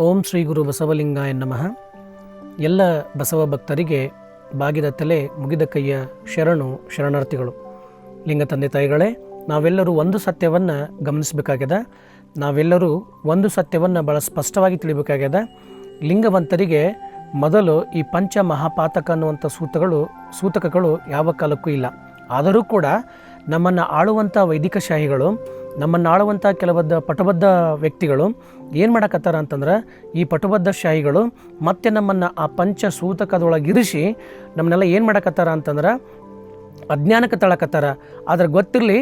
ಓಂ ಶ್ರೀ ಗುರು ಬಸವಲಿಂಗಾಯ ನಮಃ. ಎಲ್ಲ ಬಸವ ಭಕ್ತರಿಗೆ ಬಾಗಿದ ತಲೆ ಮುಗಿದ ಕೈಯ ಶರಣು ಶರಣಾರ್ಥಿಗಳು. ಲಿಂಗ ತಂದೆ ತಾಯಿಗಳೇ, ನಾವೆಲ್ಲರೂ ಒಂದು ಸತ್ಯವನ್ನು ಗಮನಿಸಬೇಕಾಗ್ಯದ. ನಾವೆಲ್ಲರೂ ಒಂದು ಸತ್ಯವನ್ನು ಭಾಳ ಸ್ಪಷ್ಟವಾಗಿ ತಿಳಿಬೇಕಾಗ್ಯದ. ಲಿಂಗವಂತರಿಗೆ ಮೊದಲು ಈ ಪಂಚ ಮಹಾಪಾತಕ ಅನ್ನುವಂಥ ಸೂತಗಳು, ಸೂತಕಗಳು ಯಾವ ಕಾಲಕ್ಕೂ ಇಲ್ಲ. ಆದರೂ ಕೂಡ ನಮ್ಮನ್ನು ಆಳುವಂಥ ವೈದಿಕ ಶಾಹಿಗಳು ನಮ್ಮನ್ನು ಆಳುವಂಥ ಕೆಲವೊಂದು ಪಟಬದ್ಧ ವ್ಯಕ್ತಿಗಳು ಏನು ಮಾಡಕತ್ತಾರ ಅಂತಂದ್ರೆ ಈ ಪಟಬದ್ಧ ಶಾಹಿಗಳು ಮತ್ತೆ ನಮ್ಮನ್ನು ಆ ಪಂಚ ಸೂತಕದೊಳಗೆ ಇರಿಸಿ ನಮ್ಮನ್ನೆಲ್ಲ ಏನು ಮಾಡಕತ್ತಾರ ಅಂತಂದ್ರೆ ಅಜ್ಞಾನಕ್ಕೆ ತಳಕತ್ತಾರ ಆದ್ರೆ ಗೊತ್ತಿರಲಿ,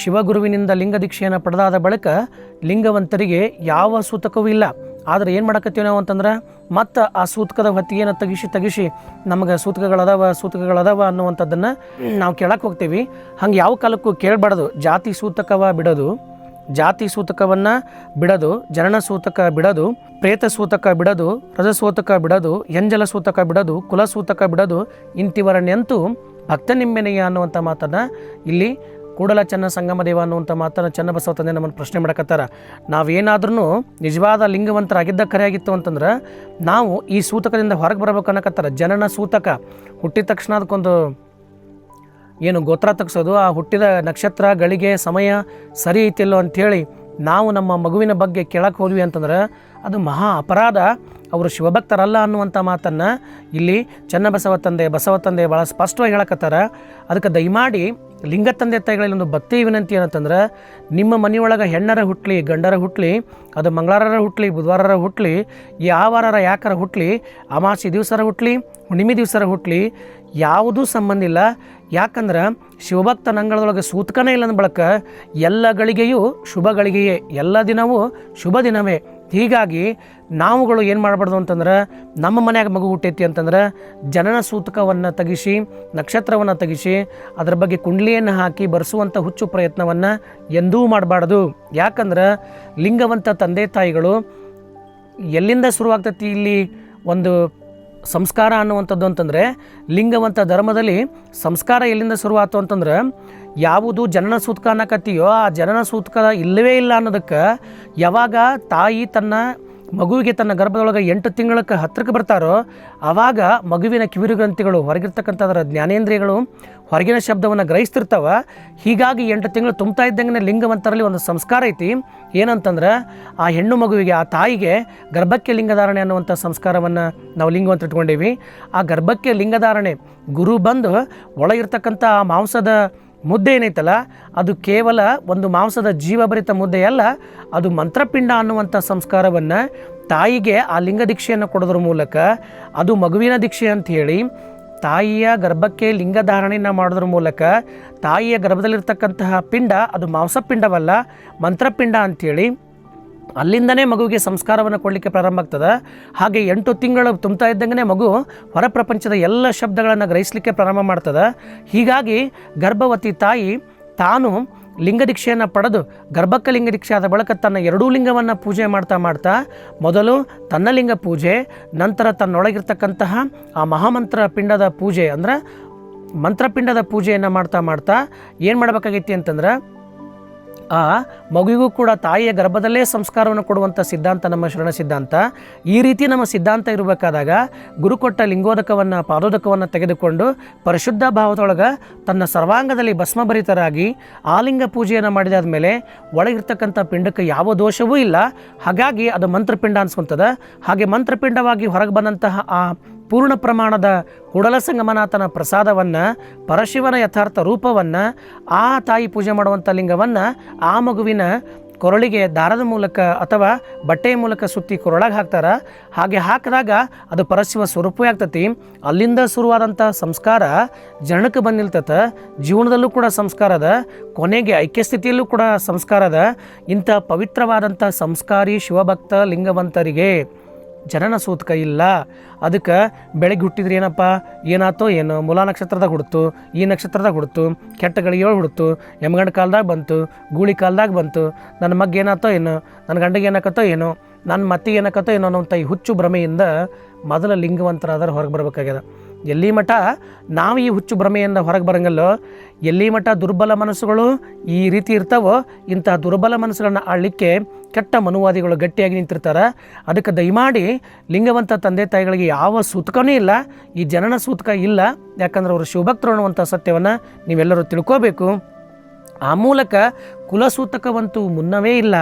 ಶಿವಗುರುವಿನಿಂದ ಲಿಂಗ ದೀಕ್ಷೆಯನ್ನು ಪಡೆದಾದ ಬಳಿಕ ಲಿಂಗವಂತರಿಗೆ ಯಾವ ಸೂತಕವೂ ಇಲ್ಲ. ಆದ್ರೆ ಏನು ಮಾಡಕತ್ತೀವಿ ನಾವು ಅಂತಂದ್ರೆ ಮತ್ತೆ ಆ ಸೂತಕದ ಹೊತ್ತಿಗೆನ ತೆಗಿಸಿ ತೆಗಿಸಿ ನಮಗೆ ಸೂತಕಗಳದಾವ ಸೂತಕಗಳದಾವ ಅನ್ನುವಂಥದ್ದನ್ನು ನಾವು ಕೇಳಕ್ಕೆ ಹೋಗ್ತೀವಿ. ಹಂಗೆ ಯಾವ ಕಾಲಕ್ಕೂ ಕೇಳಬಾರ್ದು. ಜಾತಿ ಸೂತಕವ ಬಿಡೋದು. ಜಾತಿ ಸೂತಕವನ್ನು ಬಿಡೋದು. ಜನನ ಸೂತಕ ಬಿಡೋದು. ಪ್ರೇತ ಸೂತಕ ಬಿಡೋದು. ರಜಸೂತಕ ಬಿಡೋದು. ಎಂಜಲ ಸೂತಕ ಬಿಡೋದು. ಕುಲ ಸೂತಕ ಬಿಡೋದು. ಇಂತಿವರ ನೆಂತು ಭಕ್ತ ನಿಮ್ಮೆನೆಯ ಅನ್ನುವಂಥ ಮಾತನ್ನು ಇಲ್ಲಿ ಕೂಡಲ ಚೆನ್ನ ಸಂಗಮ ದೇವ ಅನ್ನುವಂಥ ಮಾತನ್ನು ಚನ್ನಬಸವ ತಂದೆ ನಮ್ಮನ್ನು ಪ್ರಶ್ನೆ ಮಾಡಕತ್ತಾರ. ನಾವೇನಾದ್ರೂ ನಿಜವಾದ ಲಿಂಗವಂತರಾಗಿದ್ದ ಕರೆ ಆಗಿತ್ತು ಅಂತಂದ್ರೆ ನಾವು ಈ ಸೂತಕದಿಂದ ಹೊರಗೆ ಬರಬೇಕು ಅನ್ನಕತ್ತಾರ. ಜನನ ಸೂತಕ. ಹುಟ್ಟಿದ ತಕ್ಷಣ ಅದಕ್ಕೊಂದು ಏನು ಗೋತ್ರ ತಗ್ಸೋದು, ಆ ಹುಟ್ಟಿದ ನಕ್ಷತ್ರ, ಗಳಿಗೆ, ಸಮಯ ಸರಿ ಐತಿಲ್ಲೋ ಅಂಥೇಳಿ ನಾವು ನಮ್ಮ ಮಗುವಿನ ಬಗ್ಗೆ ಕೇಳಕ್ಕೆ ಹೋದ್ವಿ ಅಂತಂದ್ರೆ ಅದು ಮಹಾ ಅಪರಾಧ. ಅವರು ಶಿವಭಕ್ತರಲ್ಲ ಅನ್ನುವಂಥ ಮಾತನ್ನು ಇಲ್ಲಿ ಚನ್ನಬಸವ ತಂದೆ, ಬಸವ ತಂದೆ ಭಾಳ ಸ್ಪಷ್ಟವಾಗಿ ಹೇಳಕತ್ತಾರ. ಅದಕ್ಕೆ ದಯಮಾಡಿ ಲಿಂಗ ತಂದೆ ತಾಯಿಗಳಲ್ಲಿ ಒಂದು ಭಕ್ತಿ ವಿನಂತಿ ಏನಂತಂದ್ರೆ, ನಿಮ್ಮ ಮನೆಯೊಳಗೆ ಹೆಣ್ಣರ ಹುಟ್ಲಿ, ಗಂಡರ ಹುಟ್ಲಿ, ಅದು ಮಂಗಳಾರರ ಹುಟ್ಲಿ, ಬುಧವಾರರ ಹುಟ್ಲಿ ಯಾವಾರರ ಯಾಕರ ಹುಟ್ಟಲಿ ಅಮಾಸಿ ದಿವಸರ ಹುಟ್ಲಿ, ಹುಣ್ಣಿಮೆ ದಿವಸರ ಹುಟ್ಟಲಿ ಯಾವುದೂ ಸಂಬಂಧ ಇಲ್ಲ. ಯಾಕಂದ್ರೆ ಶಿವಭಕ್ತ ನಂಗಳದೊಳಗೆ ಸೂತ್ಕನೇ ಇಲ್ಲ ಬಳಕ ಎಲ್ಲ ಗಳಿಗೆಯೂ ಶುಭ ಗಳಿಗೆಯೇ ಎಲ್ಲ ದಿನವೂ ಶುಭ ದಿನವೇ. ಹೀಗಾಗಿ ನಾವುಗಳು ಏನು ಮಾಡಬಾರ್ದು ಅಂತಂದ್ರೆ ನಮ್ಮ ಮನ್ಯಾಗ ಮಗು ಹುಟ್ಟೈತಿ ಅಂತಂದ್ರೆ ಜನನ ಸೂತಕವನ್ನು ತೆಗಿಸಿ ನಕ್ಷತ್ರವನ್ನು ತೆಗಿಸಿ ಅದರ ಬಗ್ಗೆ ಕುಂಡ್ಲಿಯನ್ನು ಹಾಕಿ ಬರೆಸುವಂಥ ಹುಚ್ಚು ಪ್ರಯತ್ನವನ್ನು ಎಂದೂ ಮಾಡಬಾರ್ದು. ಯಾಕಂದ್ರೆ ಲಿಂಗವಂತ ತಂದೆ ತಾಯಿಗಳು ಎಲ್ಲಿಂದ ಶುರುವಾಗ್ತೈತಿ ಇಲ್ಲಿ ಒಂದು ಸಂಸ್ಕಾರ ಅನ್ನುವಂಥದ್ದು ಅಂತಂದರೆ ಲಿಂಗವಂತ ಧರ್ಮದಲ್ಲಿ ಸಂಸ್ಕಾರ ಎಲ್ಲಿಂದ ಶುರುವಾಯಿತು ಅಂತಂದ್ರೆ ಯಾವುದು ಜನನ ಸೂತಕ ಅನ್ನಕತ್ತೀಯೋ ಆ ಜನನ ಸೂತಕ ಇಲ್ಲವೇ ಇಲ್ಲ ಅನ್ನೋದಕ್ಕೆ ಯಾವಾಗ ತಾಯಿ ತನ್ನ ಮಗುವಿಗೆ ತನ್ನ ಗರ್ಭದೊಳಗೆ ಎಂಟು ತಿಂಗಳಕ್ಕೆ ಹತ್ತಿರಕ್ಕೆ ಬರ್ತಾರೋ ಆವಾಗ ಮಗುವಿನ ಕಿವಿರು ಗ್ರಂಥಿಗಳು ಹೊರಗಿರ್ತಕ್ಕಂಥ ಅದರ ಜ್ಞಾನೇಂದ್ರಿಯಗಳು ಹೊರಗಿನ ಶಬ್ದವನ್ನು ಗ್ರಹಿಸ್ತಿರ್ತಾವೆ. ಹೀಗಾಗಿ ಎಂಟು ತಿಂಗಳು ತುಂಬ್ತಾ ಇದ್ದಂಗೆ ಲಿಂಗವಂತರಲ್ಲಿ ಒಂದು ಸಂಸ್ಕಾರ ಐತಿ. ಏನಂತಂದ್ರೆ ಆ ಹೆಣ್ಣು ಮಗುವಿಗೆ, ಆ ತಾಯಿಗೆ ಗರ್ಭಕ್ಕೆ ಲಿಂಗಧಾರಣೆ ಅನ್ನುವಂಥ ಸಂಸ್ಕಾರವನ್ನು ನಾವು ಲಿಂಗವಂತ ಇಟ್ಕೊಂಡೀವಿ. ಆ ಗರ್ಭಕ್ಕೆ ಲಿಂಗಧಾರಣೆ ಗುರು ಬಂದು ಒಳಗಿರ್ತಕ್ಕಂಥ ಆ ಮಾಂಸದ ಮುದ್ದೆ ಏನೈತಲ್ಲ ಅದು ಕೇವಲ ಒಂದು ಮಾಂಸದ ಜೀವಭರಿತ ಮುದ್ದೆ ಅಲ್ಲ, ಅದು ಮಂತ್ರಪಿಂಡ ಅನ್ನುವಂಥ ಸಂಸ್ಕಾರವನ್ನು ತಾಯಿಗೆ ಆ ಲಿಂಗ ದೀಕ್ಷೆಯನ್ನು ಕೊಡೋದ್ರ ಮೂಲಕ, ಅದು ಮಗುವಿನ ದೀಕ್ಷೆ ಅಂತ ಹೇಳಿ, ತಾಯಿಯ ಗರ್ಭಕ್ಕೆ ಲಿಂಗಧಾರಣೆಯನ್ನು ಮಾಡೋದ್ರ ಮೂಲಕ ತಾಯಿಯ ಗರ್ಭದಲ್ಲಿರ್ತಕ್ಕಂತಹ ಪಿಂಡ ಅದು ಮಾಂಸಪಿಂಡವಲ್ಲ, ಮಂತ್ರಪಿಂಡ ಅಂಥೇಳಿ ಅಲ್ಲಿಂದನೇ ಮಗುವಿಗೆ ಸಂಸ್ಕಾರವನ್ನು ಕೊಡಲಿಕ್ಕೆ ಪ್ರಾರಂಭ ಆಗ್ತದೆ. ಹಾಗೆ ಎಂಟು ತಿಂಗಳು ತುಂಬ್ತಾ ಇದ್ದಂಗೆ ಮಗು ಹೊರ ಪ್ರಪಂಚದ ಎಲ್ಲ ಶಬ್ದಗಳನ್ನು ಗ್ರಹಿಸಲಿಕ್ಕೆ ಪ್ರಾರಂಭ ಮಾಡ್ತದೆ. ಹೀಗಾಗಿ ಗರ್ಭವತಿ ತಾಯಿ ತಾನು ಲಿಂಗ ದೀಕ್ಷೆಯನ್ನು ಪಡೆದು ಗರ್ಭಕ್ಕ ಲಿಂಗ ದೀಕ್ಷೆ ಆದ ಬಳಿಕ ತನ್ನ ಎರಡೂ ಲಿಂಗವನ್ನು ಪೂಜೆ ಮಾಡ್ತಾ ಮಾಡ್ತಾ ಮೊದಲು ತನ್ನ ಲಿಂಗ ಪೂಜೆ, ನಂತರ ತನ್ನೊಳಗಿರ್ತಕ್ಕಂತಹ ಆ ಮಹಾಮಂತ್ರ ಪಿಂಡದ ಪೂಜೆ ಅಂದ್ರೆ ಮಂತ್ರಪಿಂಡದ ಪೂಜೆಯನ್ನು ಮಾಡ್ತಾ ಮಾಡ್ತಾ ಏನು ಮಾಡಬೇಕಾಗೈತಿ ಅಂತಂದ್ರೆ ಆ ಮಗುವಿಗೂ ಕೂಡ ತಾಯಿಯ ಗರ್ಭದಲ್ಲೇ ಸಂಸ್ಕಾರವನ್ನು ಕೊಡುವಂಥ ಸಿದ್ಧಾಂತ, ನಮ್ಮ ಶರಣ ಸಿದ್ಧಾಂತ. ಈ ರೀತಿ ನಮ್ಮ ಸಿದ್ಧಾಂತ ಇರಬೇಕಾದಾಗ ಗುರು ಕೊಟ್ಟ ಲಿಂಗೋದಕವನ್ನು, ಪಾದೋದಕವನ್ನು ತೆಗೆದುಕೊಂಡು ಪರಿಶುದ್ಧ ಭಾವದೊಳಗೆ ತನ್ನ ಸರ್ವಾಂಗದಲ್ಲಿ ಭಸ್ಮಭರಿತರಾಗಿ ಆಲಿಂಗ ಪೂಜೆಯನ್ನು ಮಾಡಿದಾದ ಮೇಲೆ ಒಳಗಿರ್ತಕ್ಕಂಥ ಪಿಂಡಕ್ಕೆ ಯಾವ ದೋಷವೂ ಇಲ್ಲ. ಹಾಗಾಗಿ ಅದು ಮಂತ್ರಪಿಂಡ ಅನ್ಸ್ಕೊಂತದ ಹಾಗೆ ಮಂತ್ರಪಿಂಡವಾಗಿ ಹೊರಗೆ ಬಂದಂತಹ ಆ ಪೂರ್ಣ ಪ್ರಮಾಣದ ಕುಡಲ ಸಂಗಮನಾಥನ ಪ್ರಸಾದವನ್ನು, ಪರಶಿವನ ಯಥಾರ್ಥ ರೂಪವನ್ನು, ಆ ತಾಯಿ ಪೂಜೆ ಮಾಡುವಂಥ ಲಿಂಗವನ್ನು, ಆ ಮಗುವಿನ ಕೊರಳಿಗೆ ದಾರದ ಮೂಲಕ ಅಥವಾ ಬಟ್ಟೆಯ ಮೂಲಕ ಸುತ್ತಿ ಕೊರಳಾಗಿ ಹಾಕ್ತಾರ. ಹಾಗೆ ಹಾಕಿದಾಗ ಅದು ಪರಶಿವ ಸ್ವರೂಪವೇ ಆಗ್ತತಿ. ಅಲ್ಲಿಂದ ಶುರುವಾದಂಥ ಸಂಸ್ಕಾರ ಜನಕ್ಕೆ ಬಂದಿಲ್ತತ. ಜೀವನದಲ್ಲೂ ಕೂಡ ಸಂಸ್ಕಾರದ ಕೊನೆಗೆ ಐಕ್ಯ ಸ್ಥಿತಿಯಲ್ಲೂ ಕೂಡ ಸಂಸ್ಕಾರದ ಇಂಥ ಪವಿತ್ರವಾದಂಥ ಸಂಸ್ಕಾರಿ ಶಿವಭಕ್ತ ಲಿಂಗವಂತರಿಗೆ ಜನನ ಸೂತಕ ಇಲ್ಲ. ಅದಕ್ಕೆ ಬೆಳಗ್ಗೆ ಹುಟ್ಟಿದ್ರೆ ಏನಪ್ಪ? ಏನಾತೋ ಏನು? ಮುಲಾ ನಕ್ಷತ್ರದಾಗ ಹುಡ್ತು ಈ ನಕ್ಷತ್ರದಾಗ ಹುಡ್ತು ಕೆಟ್ಟ ಗಳಿಗೆಯೊಳಗೆ ಹುಡ್ತು ಯಮಗಂಡ ಕಾಲದಾಗ ಬಂತು, ಗೂಳಿ ಕಾಲದಾಗ ಬಂತು. ನನ್ನ ಮಗ್ಗೆ ಏನಾತೋ ಏನು? ನನ್ನ ಗಂಡಗೆ ಏನಾಕತ್ತೋ ಏನೋ? ನನ್ನ ಮತ್ತಿಗೆ ಏನಾಕತ್ತೋ ಏನೋ ಅನ್ನೋಂಥ ಈ ಹುಚ್ಚು ಭ್ರಮೆಯಿಂದ ಮೊದಲ ಲಿಂಗವಂತರಾದ್ರೆ ಹೊರಗೆ ಬರಬೇಕಾಗ್ಯದ. ಎಲ್ಲಿ ಮಠ? ನಾವು ಈ ಹುಚ್ಚು ಭ್ರಮೆಯಿಂದ ಹೊರಗೆ ಬರಂಗಲ್ಲೋ? ಎಲ್ಲಿ ಮಠ ದುರ್ಬಲ ಮನಸ್ಸುಗಳು ಈ ರೀತಿ ಇರ್ತಾವೋ, ಇಂತಹ ದುರ್ಬಲ ಮನಸ್ಸುಗಳನ್ನ ಆಳಲಿಕ್ಕೆ ಕೆಟ್ಟ ಮನುವಾದಿಗಳು ಗಟ್ಟಿಯಾಗಿ ನಿಂತಿರ್ತಾರೆ. ಅದಕ್ಕೆ ದಯಮಾಡಿ ಲಿಂಗವಂತ ತಂದೆ ತಾಯಿಗಳಿಗೆ ಯಾವ ಸೂತಕನೂ ಇಲ್ಲ, ಈ ಜನನ ಸೂತಕ ಇಲ್ಲ. ಯಾಕಂದ್ರೆ ಅವರು ಶಿವಭಕ್ತರು ಅನ್ನುವಂಥ ಸತ್ಯವನ್ನು ನೀವೆಲ್ಲರೂ ತಿಳ್ಕೋಬೇಕು. ಆ ಮೂಲಕ ಕುಲಸೂತಕವಂತೂ ಮುನ್ನವೇ ಇಲ್ಲ.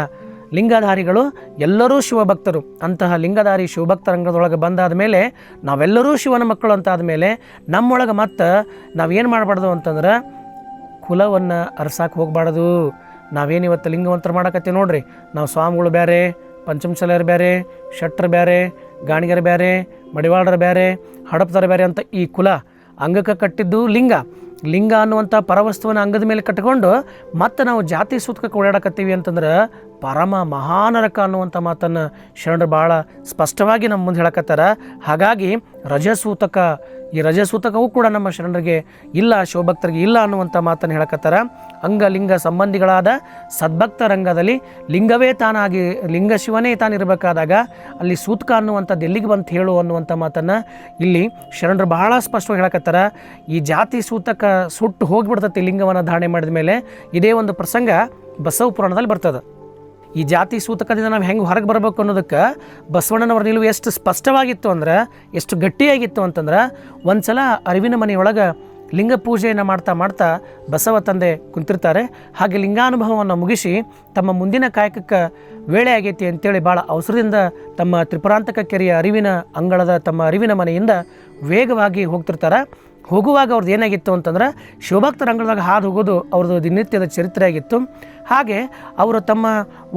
ಲಿಂಗಧಾರಿಗಳು ಎಲ್ಲರೂ ಶಿವಭಕ್ತರು. ಅಂತಹ ಲಿಂಗಧಾರಿ ಶಿವಭಕ್ತ ರಂಗದೊಳಗೆ ಬಂದಾದ ಮೇಲೆ ನಾವೆಲ್ಲರೂ ಶಿವನ ಮಕ್ಕಳು ಅಂತಾದ ಮೇಲೆ ನಮ್ಮೊಳಗೆ ಮತ್ತೆ ನಾವೇನು ಮಾಡಬಾರ್ದು ಅಂತಂದ್ರೆ ಕುಲವನ್ನು ಅರ್ಸಕ್ಕೆ ಹೋಗಬಾರ್ದು. ನಾವೇನು ಇವತ್ತು ಲಿಂಗವಂತರ ಮಾಡಕತ್ತೀವಿ ನೋಡ್ರಿ. ನಾವು ಸ್ವಾಮಿಗಳು ಬೇರೆ ಪಂಚಮಶಾಲೆಯರು ಬೇರೆ ಶೆಟ್ರ್ ಬೇರೆ ಗಾಣಿಗರು ಬೇರೆ ಮಡಿವಾಳರ ಬೇರೆ ಹಡಪ್ತರ ಬೇರೆ ಅಂತ ಈ ಕುಲ ಅಂಗಕ್ಕೆ ಕಟ್ಟಿದ್ದು ಲಿಂಗ. ಲಿಂಗ ಅನ್ನುವಂಥ ಪರವಸ್ತುವನ್ನು ಅಂಗದ ಮೇಲೆ ಕಟ್ಕೊಂಡು ಮತ್ತೆ ನಾವು ಜಾತಿ ಸೂತ್ಕಕ್ಕೆ ಓಡಾಡಕತ್ತೀವಿ ಅಂತಂದ್ರೆ ಪರಮ ಮಹಾನರಕ ಅನ್ನುವಂಥ ಮಾತನ್ನು ಶರಣರು ಭಾಳ ಸ್ಪಷ್ಟವಾಗಿ ನಮ್ಮ ಮುಂದೆ ಹೇಳಕತ್ತಾರ. ಹಾಗಾಗಿ ರಜಸೂತಕ, ಈ ರಜಸೂತಕವೂ ಕೂಡ ನಮ್ಮ ಶರಣರಿಗೆ ಇಲ್ಲ, ಶಿವಭಕ್ತರಿಗೆ ಇಲ್ಲ ಅನ್ನುವಂಥ ಮಾತನ್ನು ಹೇಳಕತ್ತಾರ. ಅಂಗ ಲಿಂಗ ಸಂಬಂಧಿಗಳಾದ ಸದ್ಭಕ್ತ ರಂಗದಲ್ಲಿ ಲಿಂಗವೇ ತಾನಾಗಿ, ಲಿಂಗ ಶಿವನೇ ತಾನಿರಬೇಕಾದಾಗ ಅಲ್ಲಿ ಸೂತಕ ಅನ್ನುವಂಥದ್ದು ಎಲ್ಲಿಗೆ ಬಂತು ಹೇಳು ಅನ್ನುವಂಥ ಮಾತನ್ನು ಇಲ್ಲಿ ಶರಣರು ಬಹಳ ಸ್ಪಷ್ಟವಾಗಿ ಹೇಳಕತ್ತಾರ. ಈ ಜಾತಿ ಸೂತಕ ಸುಟ್ಟು ಹೋಗಿಬಿಡ್ತತಿ ಲಿಂಗವನ್ನು ಧಾರಣೆ ಮಾಡಿದ ಮೇಲೆ ಇದೇ ಒಂದು ಪ್ರಸಂಗ ಬಸವ ಪುರಾಣದಲ್ಲಿ ಬರ್ತದೆ. ಈ ಜಾತಿ ಸೂತಕದಿಂದ ನಾವು ಹೆಂಗೆ ಹೊರಗೆ ಬರಬೇಕು ಅನ್ನೋದಕ್ಕೆ ಬಸವಣ್ಣನವರ ನಿಲುವು ಎಷ್ಟು ಸ್ಪಷ್ಟವಾಗಿತ್ತು ಅಂದ್ರೆ, ಎಷ್ಟು ಗಟ್ಟಿಯಾಗಿತ್ತು ಅಂತಂದ್ರೆ ಒಂದು ಸಲ ಅರಿವಿನ ಮನೆಯೊಳಗೆ ಲಿಂಗ ಪೂಜೆಯನ್ನು ಮಾಡ್ತಾ ಮಾಡ್ತಾ ಬಸವ ತಂದೆ ಕುಂತಿರ್ತಾರೆ. ಹಾಗೆ ಲಿಂಗಾನುಭವವನ್ನು ಮುಗಿಸಿ ತಮ್ಮ ಮುಂದಿನ ಕಾಯಕಕ್ಕೆ ವೇಳೆ ಆಗೈತಿ ಅಂತೇಳಿ ಭಾಳ ಅವಸರದಿಂದ ತಮ್ಮ ತ್ರಿಪುರಾಂತಕ ಕೆರೆಯ ಅರಿವಿನ ಅಂಗಳದ ತಮ್ಮ ಅರಿವಿನ ಮನೆಯಿಂದ ವೇಗವಾಗಿ ಹೋಗ್ತಿರ್ತಾರೆ. ಹೋಗುವಾಗ ಅವ್ರದ್ದು ಏನಾಗಿತ್ತು ಅಂತಂದ್ರೆ ಶಿವಭಕ್ತ ರಂಗದಾಗ ಹಾದು ಹೋಗೋದು ಅವ್ರದ್ದು ದಿನನಿತ್ಯದ ಚರಿತ್ರೆ ಆಗಿತ್ತು. ಹಾಗೆ ಅವರು ತಮ್ಮ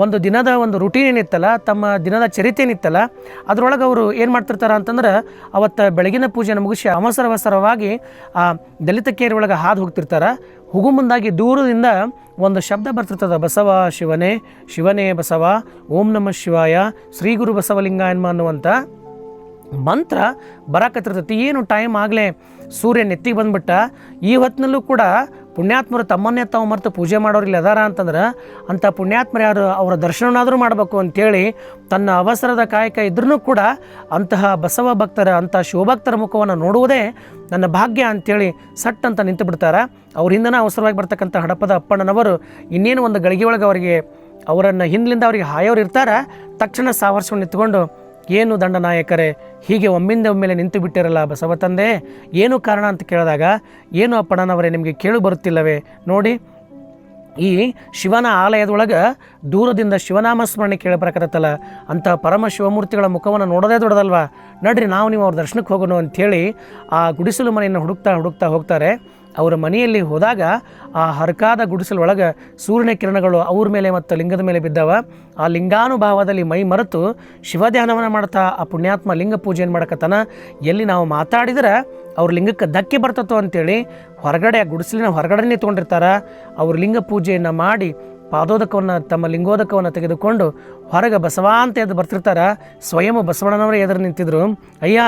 ಒಂದು ದಿನದ ಒಂದು ರುಟೀನ್ ಏನಿತ್ತಲ್ಲ, ತಮ್ಮ ದಿನದ ಚರಿತ್ರೆ ಏನಿತ್ತಲ್ಲ, ಅದರೊಳಗೆ ಅವರು ಏನು ಮಾಡ್ತಿರ್ತಾರೆ ಅಂತಂದ್ರೆ ಅವತ್ತು ಬೆಳಗಿನ ಪೂಜೆನ ಮುಗಿಸಿ ಅವಸರವಸರವಾಗಿ ಆ ದಲಿತ ಕೇರಿ ಒಳಗೆ ಹಾದು ಹೋಗ್ತಿರ್ತಾರೆ. ಹೋಗು ಮುಂದಾಗಿ ದೂರದಿಂದ ಒಂದು ಶಬ್ದ ಬರ್ತಿರ್ತದೆ, ಬಸವ ಶಿವನೇ ಶಿವನೇ ಬಸವ, ಓಂ ನಮಃ ಶಿವಾಯ, ಶ್ರೀ ಗುರು ಬಸವಲಿಂಗ ಎನ್ಮ ಅನ್ನುವಂಥ ಮಂತ್ರ ಬರಕತ್ತಿರ್ತೈತಿ ಏನು ಟೈಮ್ ಆಗಲೇ ಸೂರ್ಯ ನೆತ್ತಿಗೆ ಬಂದ್ಬಿಟ್ಟ, ಈ ಹೊತ್ತಿನಲ್ಲೂ ಕೂಡ ಪುಣ್ಯಾತ್ಮರು ತಮ್ಮನ್ನೇ ತಾವು ಮರೆತು ಪೂಜೆ ಮಾಡೋರು ಇಲ್ಲಿ ಅದಾರ ಅಂತಂದ್ರೆ, ಅಂಥ ಪುಣ್ಯಾತ್ಮರು ಯಾರು, ಅವರ ದರ್ಶನನಾದರೂ ಮಾಡಬೇಕು ಅಂತೇಳಿ ತನ್ನ ಅವಸರದ ಕಾಯಕ ಇದ್ರೂ ಕೂಡ ಅಂತಹ ಬಸವ ಭಕ್ತರ, ಅಂಥ ಶಿವಭಕ್ತರ ಮುಖವನ್ನು ನೋಡುವುದೇ ನನ್ನ ಭಾಗ್ಯ ಅಂತೇಳಿ ಸಟ್ ಅಂತ ನಿಂತು ಬಿಡ್ತಾರೆ. ಅವ್ರ ಹಿಂದನ ಅವಸರವಾಗಿ ಬರ್ತಕ್ಕಂಥ ಹಡಪದ ಅಪ್ಪಣ್ಣನವರು ಇನ್ನೇನು ಒಂದು ಗಳಿಗೆ ಒಳಗೆ ಅವರಿಗೆ ಅವರನ್ನು ಹಿಂದ್ಲಿಂದ ಅವರಿಗೆ ಹಾಯೋರು ಇರ್ತಾರೆ ತಕ್ಷಣ ಸಾವರ್ಸ್ಕೊಂಡು ನಿಂತ್ಕೊಂಡು ಏನು ದಂಡನಾಯಕರೇ, ಹೀಗೆ ಒಮ್ಮಿಂದ ಒಮ್ಮೆಲೆ ನಿಂತು ಬಿಟ್ಟಿರಲ್ಲ ಬಸವ ತಂದೆ? ಏನು ಕಾರಣ ಅಂತ ಕೇಳಿದಾಗ, ಏನು ಅಪ್ಪಣ್ಣನವರೇ ನಿಮಗೆ ಕೇಳು ಬರುತ್ತಿಲ್ಲವೇ? ನೋಡಿ, ಈ ಶಿವನ ಆಲಯದೊಳಗೆ ದೂರದಿಂದ ಶಿವನಾಮ ಸ್ಮರಣೆ ಕೇಳಿ ಬರಕತ್ತಲ್ಲ ಅಂಥ ಪರಮ ಶಿವಮೂರ್ತಿಗಳ ಮುಖವನ್ನು ನೋಡೋದೇ ದೊಡ್ಡದಲ್ವಾ? ನಡ್ರಿ, ನಾವು ನೀವು ಅವ್ರ ದರ್ಶನಕ್ಕೆ ಹೋಗೋಣ ಅಂಥೇಳಿ ಆ ಗುಡಿಸಲು ಮನೆಯನ್ನು ಹುಡುಕ್ತಾ ಹುಡುಕ್ತಾ ಹೋಗ್ತಾರೆ. ಅವರ ಮನೆಯಲ್ಲಿ ಹೋದಾಗ ಆ ಹರಕಾದ ಗುಡಿಸಲೊಳಗೆ ಸೂರ್ಯನ ಕಿರಣಗಳು ಅವ್ರ ಮೇಲೆ ಮತ್ತು ಲಿಂಗದ ಮೇಲೆ ಬಿದ್ದವ. ಆ ಲಿಂಗಾನುಭಾವದಲ್ಲಿ ಮೈ ಮರೆತು ಶಿವಧ್ಯಾನವನ್ನು ಮಾಡ್ತಾ ಆ ಪುಣ್ಯಾತ್ಮ ಲಿಂಗ ಪೂಜೆಯನ್ನು ಮಾಡಕತ್ತಾನ? ಎಲ್ಲಿ ನಾವು ಮಾತಾಡಿದ್ರೆ ಅವ್ರ ಲಿಂಗಕ್ಕೆ ಧಕ್ಕೆ ಬರ್ತತೋ ಅಂತೇಳಿ ಹೊರಗಡೆ ಆ ಗುಡಿಸಲಿನ ಹೊರಗಡೆನೇ ತೊಗೊಂಡಿರ್ತಾರೆ. ಅವ್ರ ಲಿಂಗ ಪೂಜೆಯನ್ನು ಮಾಡಿ ಪಾದೋದಕವನ್ನು ತಮ್ಮ ಲಿಂಗೋದಕವನ್ನು ತೆಗೆದುಕೊಂಡು ಹೊರಗೆ ಬಸವ ಅಂತ ಎದ್ದು ಬರ್ತಿರ್ತಾರೆ. ಸ್ವಯಂ ಬಸವಣ್ಣನವರೇ ಎದುರು ನಿಂತಿದ್ರು. ಅಯ್ಯ,